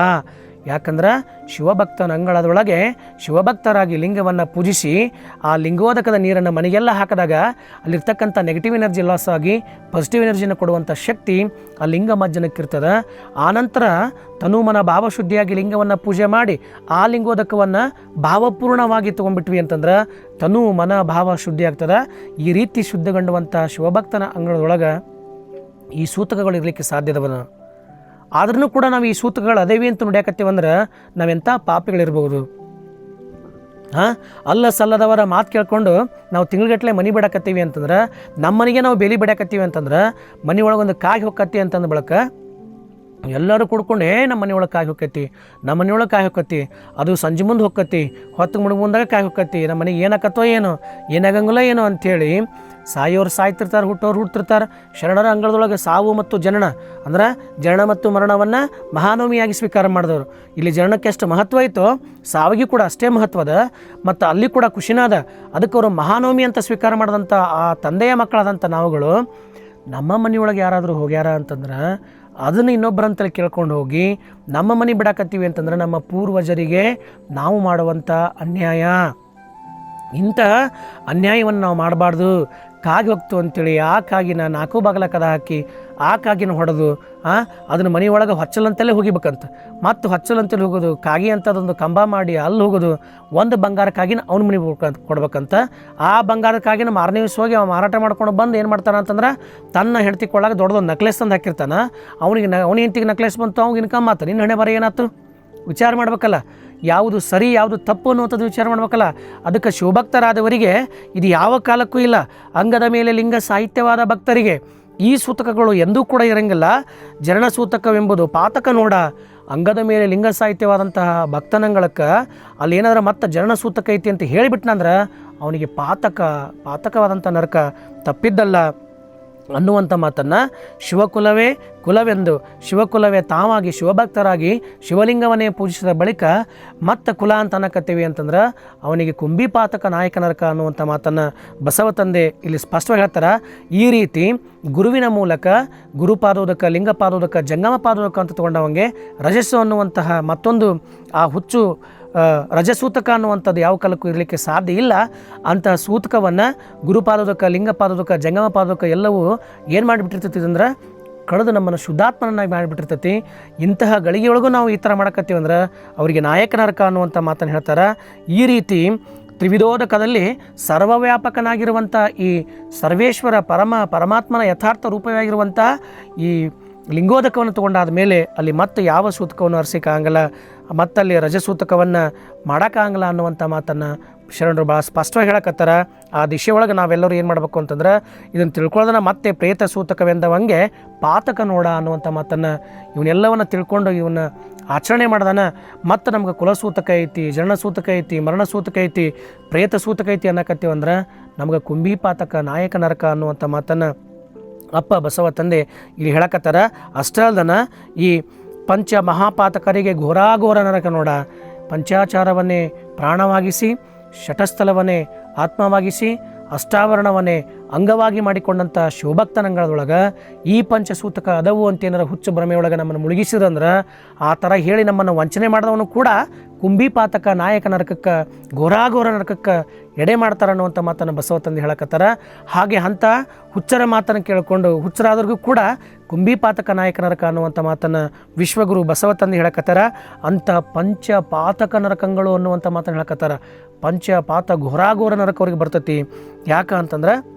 ಯಾಕಂದ್ರೆ ಶಿವಭಕ್ತನ ಅಂಗಳದೊಳಗೆ ಶಿವಭಕ್ತರಾಗಿ ಲಿಂಗವನ್ನು ಪೂಜಿಸಿ ಆ ಲಿಂಗೋದಕದ ನೀರನ್ನು ಮನೆಗೆಲ್ಲ ಹಾಕಿದಾಗ ಅಲ್ಲಿರ್ತಕ್ಕಂಥ ನೆಗೆಟಿವ್ ಎನರ್ಜಿ ಲಾಸ್ ಆಗಿ ಪಾಸಿಟಿವ್ ಎನರ್ಜಿನ ಕೊಡುವಂಥ ಶಕ್ತಿ ಆ ಲಿಂಗ ಮಜ್ಜನಕ್ಕಿರ್ತದೆ. ಆನಂತರ ತನುಮನ ಭಾವಶುದ್ಧಿಯಾಗಿ ಲಿಂಗವನ್ನು ಪೂಜೆ ಮಾಡಿ ಆ ಲಿಂಗೋದಕವನ್ನು ಭಾವಪೂರ್ಣವಾಗಿ ತೊಗೊಂಡ್ಬಿಟ್ವಿ ಅಂತಂದ್ರೆ ತನು ಮನ ಭಾವ ಶುದ್ಧಿ ಆಗ್ತದೆ ಈ ರೀತಿ ಶುದ್ಧಗೊಂಡುವಂಥ ಶಿವಭಕ್ತನ ಅಂಗಳದೊಳಗೆ ಈ ಸೂತಕಗಳು ಇರಲಿಕ್ಕೆ ಸಾಧ್ಯದವನ. ಆದ್ರೂ ಕೂಡ ನಾವು ಈ ಸೂತ್ರಗಳು ಅದೇವಿ ಅಂತ ನೋಡ್ಯಾಕತ್ತೀವಂದ್ರೆ ನಾವೆಂಥ ಪಾಪಿಗಳಿರ್ಬೋದು. ಹಾಂ? ಅಲ್ಲ ಸಲ್ಲದವರ ಮಾತು ಕೇಳ್ಕೊಂಡು ನಾವು ತಿಂಗಳಗಟ್ಟಲೆ ಮನೆ ಬಿಡಾಕತ್ತೀವಿ ಅಂತಂದ್ರೆ ನಮ್ಮ ಮನೆಗೆ ನಾವು ಬೇಲಿ ಬಿಡಕತ್ತೀವಿ ಅಂತಂದ್ರೆ ಮನೆ ಒಳಗೊಂದು ಕಾಯಿ ಹೊಕ್ಕತ್ತಿ ಅಂತಂದ ಬಳಕ ಎಲ್ಲರೂ ಕುಡ್ಕೊಂಡು ಏ ನಮ್ಮ ಮನೆ ಒಳಗೆ ಕಾಯಿ ಹೊಕ್ಕತ್ತಿ ನಮ್ಮ ಮನೆ ಒಳಗೆ ಕಾಯಿ ಹೊಕ್ಕತ್ತಿ, ಅದು ಸಂಜೆ ಮುಂದೆ ಹೊಕ್ಕತ್ತಿ, ಹೊತ್ತು ಮುಡುಗು ಮುಂದಾಗ ಕಾಯಿ ಹೊಕ್ಕತ್ತಿ ನಮ್ಮ ಮನೆಗೆ ಏನಾಕತ್ತೋ ಏನೋ, ಏನಾಗಂಗಿಲ್ಲ ಏನೋ ಅಂಥೇಳಿ ಸಾಯೋರು ಸಾಯ್ತಿರ್ತಾರೆ, ಹುಟ್ಟೋರು ಹುಟ್ಟಿರ್ತಾರೆ ಶರಣರ ಅಂಗಳದೊಳಗೆ ಸಾವು ಮತ್ತು ಜನನ, ಅಂದ್ರೆ ಜನನ ಮತ್ತು ಮರಣವನ್ನು ಮಹಾನವಮಿಯಾಗಿ ಸ್ವೀಕಾರ ಮಾಡಿದವರು. ಇಲ್ಲಿ ಜನನಕ್ಕೆ ಎಷ್ಟು ಮಹತ್ವ ಐತೋ ಸಾವಿಗೆ ಕೂಡ ಅಷ್ಟೇ ಮಹತ್ವದ, ಮತ್ತು ಅಲ್ಲಿ ಕೂಡ ಖುಷಿನಾದ, ಅದಕ್ಕೆ ಅವರು ಮಹಾನವಮಿ ಅಂತ ಸ್ವೀಕಾರ ಮಾಡಿದಂಥ ಆ ತಂದೆಯ ಮಕ್ಕಳಾದಂಥ ನಾವುಗಳು, ನಮ್ಮ ಮನೆಯೊಳಗೆ ಯಾರಾದರೂ ಹೋಗ್ಯಾರ ಅಂತಂದ್ರೆ, ಅದನ್ನು ಇನ್ನೊಬ್ಬರಂತಲ್ಲಿ ಕೇಳ್ಕೊಂಡು ಹೋಗಿ, ನಮ್ಮ ಮನೆ ಬಿಡಾಕತ್ತೀವಿ ಅಂತಂದ್ರೆ ನಮ್ಮ ಪೂರ್ವಜರಿಗೆ ನಾವು ಮಾಡುವಂಥ ಅನ್ಯಾಯ. ಇಂಥ ಅನ್ಯಾಯವನ್ನು ನಾವು ಮಾಡಬಾರ್ದು. ಕಾಗಿ ಹೋಗ್ತು ಅಂತೇಳಿ, ಆ ಕಾಗಿನ ನಾಲ್ಕು ಬಾಗಲ ಕದ ಹಾಕಿ, ಆ ಕಾಗಿನ ಹೊಡೆದು, ಆ, ಅದನ್ನು ಮನೆ ಒಳಗೆ ಹೊಚ್ಚಲಂತಲೇ ಹೋಗಿಬೇಕಂತ. ಮತ್ತು ಹೊಚ್ಚಲಂತಲೇ ಹೋಗೋದು, ಕಾಗಿ ಅಂತದೊಂದು ಕಂಬ ಮಾಡಿ ಅಲ್ಲಿ ಹೋಗೋದು, ಒಂದು ಬಂಗಾರ ಕಾಗಿನ ಅವ್ನ ಕೊಡ್ಬೇಕಂತ ಕೊಡ್ಬೇಕಂತ. ಆ ಬಂಗಾರ ಕಾಗಿನ ಮಾರನೇ ದಿವಸ ಹೋಗಿ ಅವ ಮಾರಾಟ ಮಾಡ್ಕೊಂಡು ಬಂದು ಏನು ಮಾಡ್ತಾನೆ ಅಂತಂದ್ರೆ, ತನ್ನ ಹೆಂಡತಿ ಕೊಳಗೆ ದೊಡ್ಡದೊಂದು ನಕ್ಲೆಸ್ ತಂದು ಹಾಕಿರ್ತಾನೆ. ಅವನಿಗೆ ನ, ಅವನ ಹೆಂಡತಿಗೆ ನಕ್ಲೆಸ್ ಬಂತು ಅವ್ನಿಗೆ ಇನ್ಕಮ್ ಆತ. ನಿನ್ನ ಹಣೆ ಬರ ಏನಾಯ್ತು ವಿಚಾರ ಮಾಡ್ಬೇಕಲ್ಲ. ಯಾವುದು ಸರಿ, ಯಾವುದು ತಪ್ಪು ಅನ್ನುವಂಥದ್ದು ವಿಚಾರ ಮಾಡ್ಬೇಕಲ್ಲ? ಅದಕ್ಕೆ ಶಿವಭಕ್ತರಾದವರಿಗೆ ಇದು ಯಾವ ಕಾಲಕ್ಕೂ ಇಲ್ಲ. ಅಂಗದ ಮೇಲೆ ಲಿಂಗ ಸಾಹಿತ್ಯವಾದ ಭಕ್ತರಿಗೆ ಈ ಸೂತಕಗಳು ಎಂದೂ ಕೂಡ ಇರಂಗಿಲ್ಲ. ಜರಣ ಸೂತಕವೆಂಬುದು ಪಾತಕ ನೋಡ. ಅಂಗದ ಮೇಲೆ ಲಿಂಗ ಸಾಹಿತ್ಯವಾದಂತಹ ಭಕ್ತನಂಗಳಕ್ಕೆ ಅಲ್ಲಿ ಏನಾದ್ರೆ ಮತ್ತೆ ಜರಣ ಸೂತಕ ಐತಿ ಅಂತ ಹೇಳಿಬಿಟ್ನಂದ್ರೆ ಅವನಿಗೆ ಪಾತಕ, ಪಾತಕವಾದಂಥ ನರಕ ತಪ್ಪಿದ್ದಲ್ಲ. ಅನ್ನುವಂಥ ಮಾತನ್ನು ಶಿವಕುಲವೇ ಕುಲವೆಂದು, ಶಿವಕುಲವೇ ತಾವಾಗಿ ಶಿವಭಕ್ತರಾಗಿ ಶಿವಲಿಂಗವನ್ನೇ ಪೂಜಿಸಿದ ಬಳಿಕ ಮತ್ತೆ ಕುಲ ಅಂತ ಅನ್ನಕತ್ತೀವಿ ಅಂತಂದ್ರೆ ಅವನಿಗೆ ಕುಂಬಿಪಾತಕ ನಾಯಕ ನರಕ ಅನ್ನುವಂಥ ಮಾತನ್ನು ಬಸವ ತಂದೆ ಇಲ್ಲಿ ಸ್ಪಷ್ಟವಾಗಿ ಹೇಳ್ತಾರೆ. ಈ ರೀತಿ ಗುರುವಿನ ಮೂಲಕ ಗುರುಪಾದೋದಕ ಲಿಂಗಪಾದೋದಕ ಜಂಗಮ ಪಾದೋದಕ ಅಂತ ತಗೊಂಡವಂಗೆ ರಜಸ್ಸು ಅನ್ನುವಂತಹ ಮತ್ತೊಂದು ಆ ಹುಚ್ಚು ರಜಸೂತಕ ಅನ್ನುವಂಥದ್ದು ಯಾವ ಕಾಲಕ್ಕೂ ಇರಲಿಕ್ಕೆ ಸಾಧ್ಯ ಇಲ್ಲ. ಅಂತಹ ಸೂತಕವನ್ನು ಗುರುಪಾದೋದಕ ಲಿಂಗಪಾದೋದಕ ಜಂಗಮ ಪಾದೋದಕ ಎಲ್ಲವೂ ಏನು ಮಾಡಿಬಿಟ್ಟಿರ್ತೈತಿ ಅಂದ್ರೆ ಕಳೆದು ನಮ್ಮನ್ನು ಶುದ್ಧಾತ್ಮನನ್ನಾಗಿ ಮಾಡಿಬಿಟ್ಟಿರ್ತೈತಿ. ಇಂತಹ ಗಳಿಗೆಯೊಳಗೂ ನಾವು ಈ ಥರ ಮಾಡಕತ್ತೀವಿ ಅಂದ್ರೆ ಅವರಿಗೆ ನಾಯಕ ನರಕ ಅನ್ನುವಂಥ ಮಾತನ್ನು ಹೇಳ್ತಾರೆ. ಈ ರೀತಿ ತ್ರಿವಿಧೋದಕದಲ್ಲಿ ಸರ್ವವ್ಯಾಪಕನಾಗಿರುವಂಥ ಈ ಸರ್ವೇಶ್ವರ ಪರಮ ಪರಮಾತ್ಮನ ಯಥಾರ್ಥ ರೂಪವಾಗಿರುವಂಥ ಈ ಲಿಂಗೋದಕವನ್ನು ತಗೊಂಡಾದ ಮೇಲೆ ಅಲ್ಲಿ ಮತ್ತೆ ಯಾವ ಸೂತಕವನ್ನು ಹರಿಸಿಕ್ಕಾಗಲ್ಲ ಮತ್ತಲ್ಲಿ ರಜಸೂತಕವನ್ನು ಮಾಡೋಕ್ಕಾಗಲ್ಲ ಅನ್ನುವಂಥ ಮಾತನ್ನು ಶರಣರು ಭಾಳ ಸ್ಪಷ್ಟವಾಗಿ ಹೇಳಕತ್ತಾರ. ಆ ದಿಶೆ ಒಳಗೆ ನಾವೆಲ್ಲರೂ ಏನು ಮಾಡಬೇಕು ಅಂತಂದ್ರೆ ಇದನ್ನು ತಿಳ್ಕೊಳ್ಳೋದನ್ನ ಮತ್ತೆ ಪ್ರೇತ ಸೂತಕವೆಂದವಂಗೆ ಪಾತಕ ನೋಡ ಅನ್ನುವಂಥ ಮಾತನ್ನು ಇವನ್ನೆಲ್ಲವನ್ನು ತಿಳ್ಕೊಂಡು ಇವನ್ನ ಆಚರಣೆ ಮಾಡ್ದಾನ. ಮತ್ತು ನಮ್ಗೆ ಕುಲಸೂತಕ ಐತಿ ಜರಣಸೂತಕ ಐತಿ, ಮರಣ ಸೂತಕ ಐತಿ, ಪ್ರೇತ ಸೂತಕ ಐತಿ ಅನ್ನಕತ್ತೀವಂದ್ರೆ ನಮ್ಗೆ ಕುಂಬಿಪಾತಕ ನಾಯಕ ನರಕ ಅನ್ನುವಂಥ ಮಾತನ್ನು ಅಪ್ಪ ಬಸವ ತಂದೆ ಇಲ್ಲಿ ಹೇಳಕತ್ತಾರ. ಅಷ್ಟೇ ಅಲ್ದನ ಈ ಪಂಚ ಮಹಾಪಾತಕರಿಗೆ ಘೋರಾಘೋರ ನರಕ ನೋಡ. ಪಂಚಾಚಾರವನ್ನೇ ಪ್ರಾಣವಾಗಿಸಿ ಶಟಸ್ಥಲವನ್ನೇ ಆತ್ಮವಾಗಿಸಿ ಅಷ್ಟಾವರಣವನ್ನೇ ಅಂಗವಾಗಿ ಮಾಡಿಕೊಂಡಂಥ ಶಿವಭಕ್ತನಂಗಳದೊಳಗೆ ಈ ಪಂಚಸೂತಕ ಅದವು ಅಂತ ಏನಾರ ಹುಚ್ಚು ಭ್ರಮೆಯೊಳಗೆ ನಮ್ಮನ್ನು ಮುಳುಗಿಸಿದಂದ್ರೆ ಆ ಥರ ಹೇಳಿ ನಮ್ಮನ್ನು ವಂಚನೆ ಮಾಡಿದವನು ಕೂಡ ಕುಂಬಿಪಾತಕ ನಾಯಕ ನರಕಕ್ಕೆ, ಘೋರಾಘೋರ ನರಕಕ್ಕೆ ಎಡೆ ಮಾಡ್ತಾರೆ ಅನ್ನುವಂಥ ಮಾತನ್ನು ಬಸವ ತಂದು ಹೇಳಕತ್ತಾರ. ಹಾಗೆ ಅಂಥ ಹುಚ್ಚರ ಮಾತನ್ನು ಕೇಳಿಕೊಂಡು ಹುಚ್ಚರಾದ್ರಿಗೂ ಕೂಡ ಕುಂಬಿಪಾತಕ ನಾಯಕ ನರಕ ಅನ್ನುವಂಥ ಮಾತನ್ನು ವಿಶ್ವಗುರು ಬಸವ ತಂದು ಹೇಳಕತ್ತಾರ. ಅಂಥ ಪಂಚ ಪಾತಕ ನರಕಗಳು ಅನ್ನುವಂಥ ಮಾತನ್ನು ಹೇಳಕತ್ತಾರ. ಪಂಚ, ಪಾತ ಘೋರಾಘೋರ ನರಕ ಅವ್ರಿಗೆ ಬರ್ತೈತಿ. ಯಾಕ ಅಂತಂದ್ರೆ,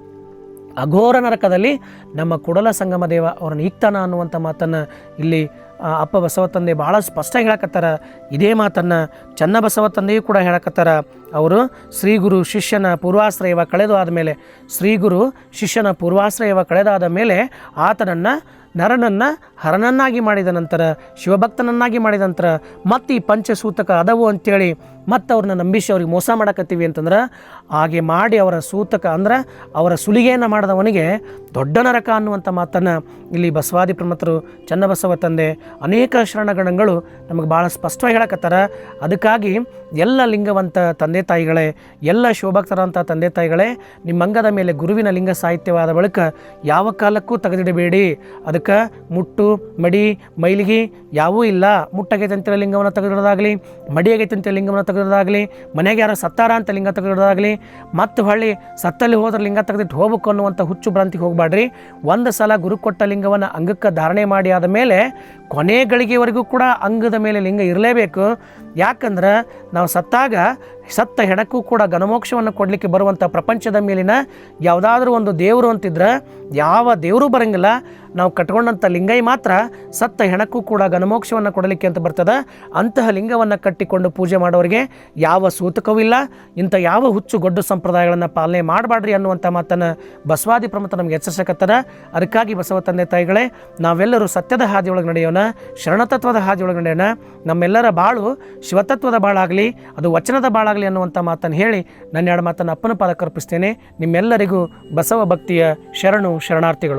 ಅಘೋರ ನರಕದಲ್ಲಿ ನಮ್ಮ ಕುಡಲ ಸಂಗಮ ದೇವ ಅವರನ್ನು ಇಕ್ತಾನ ಅನ್ನುವಂಥ ಮಾತನ್ನು ಇಲ್ಲಿ ಅಪ್ಪ ಬಸವ ತಂದೆ ಭಾಳ ಸ್ಪಷ್ಟ ಹೇಳಕತ್ತಾರ. ಇದೇ ಮಾತನ್ನು ಚನ್ನ ಬಸವ ತಂದೆಯೂ ಕೂಡ ಹೇಳಕತ್ತಾರ. ಅವರು ಶ್ರೀಗುರು ಶಿಷ್ಯನ ಪೂರ್ವಾಶ್ರಯವ ಕಳೆದು ಆದಮೇಲೆ, ಶ್ರೀಗುರು ಶಿಷ್ಯನ ಪೂರ್ವಾಶ್ರಯವ ಕಳೆದಾದ ಮೇಲೆ ಆತನನ್ನು ನರನನ್ನು ಹರನನ್ನಾಗಿ ಮಾಡಿದ ನಂತರ, ಶಿವಭಕ್ತನನ್ನಾಗಿ ಮಾಡಿದ ನಂತರ ಮತ್ತೆ ಈ ಪಂಚಸೂತಕ ಅದವು ಅಂತೇಳಿ ಮತ್ತು ಅವ್ರನ್ನ ನಂಬಿಸಿ ಅವ್ರಿಗೆ ಮೋಸ ಮಾಡಕತ್ತೀವಿ ಅಂತಂದ್ರೆ, ಹಾಗೆ ಮಾಡಿ ಅವರ ಸೂತಕ ಅಂದ್ರೆ ಅವರ ಸುಲಿಗೆಯನ್ನು ಮಾಡಿದವನಿಗೆ ದೊಡ್ಡ ನರಕ ಅನ್ನುವಂಥ ಮಾತನ್ನು ಇಲ್ಲಿ ಬಸವಾದಿ ಪ್ರಮತರು ಚನ್ನಬಸವ ತಂದೆ ಅನೇಕ ಶರಣಗಣಗಳು ನಮಗೆ ಭಾಳ ಸ್ಪಷ್ಟವಾಗಿ ಹೇಳಕತ್ತಾರ. ಅದಕ್ಕಾಗಿ ಎಲ್ಲ ಲಿಂಗವಂತ ತಂದೆ ತಾಯಿಗಳೇ, ಎಲ್ಲ ಶೋಭಕ್ತರಂಥ ತಂದೆ ತಾಯಿಗಳೇ, ನಿಮ್ಮ ಅಂಗದ ಮೇಲೆ ಗುರುವಿನ ಲಿಂಗ ಸಾಹಿತ್ಯವಾದ ಬಳಿಕ ಯಾವ ಕಾಲಕ್ಕೂ ತೆಗೆದಿಡಬೇಡಿ. ಅದಕ್ಕೆ ಮುಟ್ಟು, ಮಡಿ, ಮೈಲಿಗೆ ಯಾವೂ ಇಲ್ಲ. ಮುಟ್ಟಾಗೈತೆ ಅಂತಿರೋ ಲಿಂಗವನ್ನು ತೆಗೆದಿಡೋದಾಗಲಿ ಮಡಿಯಾಗೈತೆ ಅಂತ ಲಿಂಗವನ್ನು ತೆಗೆದಿಡೋದಾಗಲಿ, ಮನೆಗೆ ಯಾರೋ ಸತ್ತಾರ ಅಂತ ಲಿಂಗ ತೆಗೆದಿಡೋದಾಗಲಿ, ಮತ್ತು ಹೊಳ್ಳಿ ಸತ್ತಲ್ಲಿ ಹೋದ್ರೆ ಲಿಂಗ ತೆಗೆದಿಟ್ಟು ಹೋಗ್ಬೇಕು ಅನ್ನುವಂಥ ಹುಚ್ಚು ಭ್ರಾಂತಿಗೆ ಹೋಗಬೇಡ್ರಿ. ಒಂದು ಸಲ ಗುರು ಕೊಟ್ಟ ಲಿಂಗವನ್ನು ಅಂಗಕ್ಕೆ ಧಾರಣೆ ಮಾಡಿ ಆದ ಮೇಲೆ ಕೊನೆ ಗಳಿಗೆವರೆಗೂ ಕೂಡ ಅಂಗದ ಮೇಲೆ ಲಿಂಗ ಇರಲೇಬೇಕು. ಯಾಕಂದ್ರೆ ನಾವು ಸತ್ತಾಗ, ಸತ್ತ ಹೆಣಕ್ಕೂ ಕೂಡ ಘನಮೋಕ್ಷವನ್ನು ಕೊಡಲಿಕ್ಕೆ ಬರುವಂಥ ಪ್ರಪಂಚದ ಮೇಲಿನ ಯಾವುದಾದ್ರೂ ಒಂದು ದೇವರು ಅಂತಿದ್ರೆ ಯಾವ ದೇವರು ಬರಂಗಿಲ್ಲ. ನಾವು ಕಟ್ಕೊಂಡಂಥ ಲಿಂಗೈ ಮಾತ್ರ ಸತ್ತ ಹೆಣಕ್ಕೂ ಕೂಡ ಘನಮೋಕ್ಷವನ್ನು ಕೊಡಲಿಕ್ಕೆ ಅಂತ ಬರ್ತದೆ. ಅಂತಹ ಲಿಂಗವನ್ನು ಕಟ್ಟಿಕೊಂಡು ಪೂಜೆ ಮಾಡೋರಿಗೆ ಯಾವ ಸೂತಕವೂ ಇಲ್ಲ. ಇಂಥ ಯಾವ ಹುಚ್ಚು ಗೊಡ್ಡು ಸಂಪ್ರದಾಯಗಳನ್ನು ಪಾಲನೆ ಮಾಡಬಾಡ್ರಿ ಅನ್ನುವಂಥ ಮಾತನ್ನು ಬಸವಾದಿ ಪ್ರಮುಖ ನಮಗೆ ಎಚ್ಚರಿಸಕತ್ತದ. ಅದಕ್ಕಾಗಿ ಬಸವ ತಂದೆ ತಾಯಿಗಳೇ, ನಾವೆಲ್ಲರೂ ಸತ್ಯದ ಹಾದಿಯೊಳಗೆ ನಡೆಯೋಣ, ಶರಣತತ್ವದ ಹಾದಿಯೊಳಗೆ ನಡೆಯೋಣ. ನಮ್ಮೆಲ್ಲರ ಬಾಳು ಶಿವತತ್ವದ ಬಾಳಾಗಲಿ, ಅದು ವಚನದ ಬಾಳಾಗಲಿ ಅನ್ನುವಂಥ ಮಾತನ್ನು ಹೇಳಿ ನನ್ನ ಎರಡು ಮಾತನ್ನು ಅಪ್ಪನ ಪಾದ ಕರ್ಪಿಸ್ತೇನೆ ನಿಮ್ಮೆಲ್ಲರಿಗೂ ಬಸವ ಭಕ್ತಿಯ ಶರಣು ಶರಣಾರ್ಥಿಗಳು.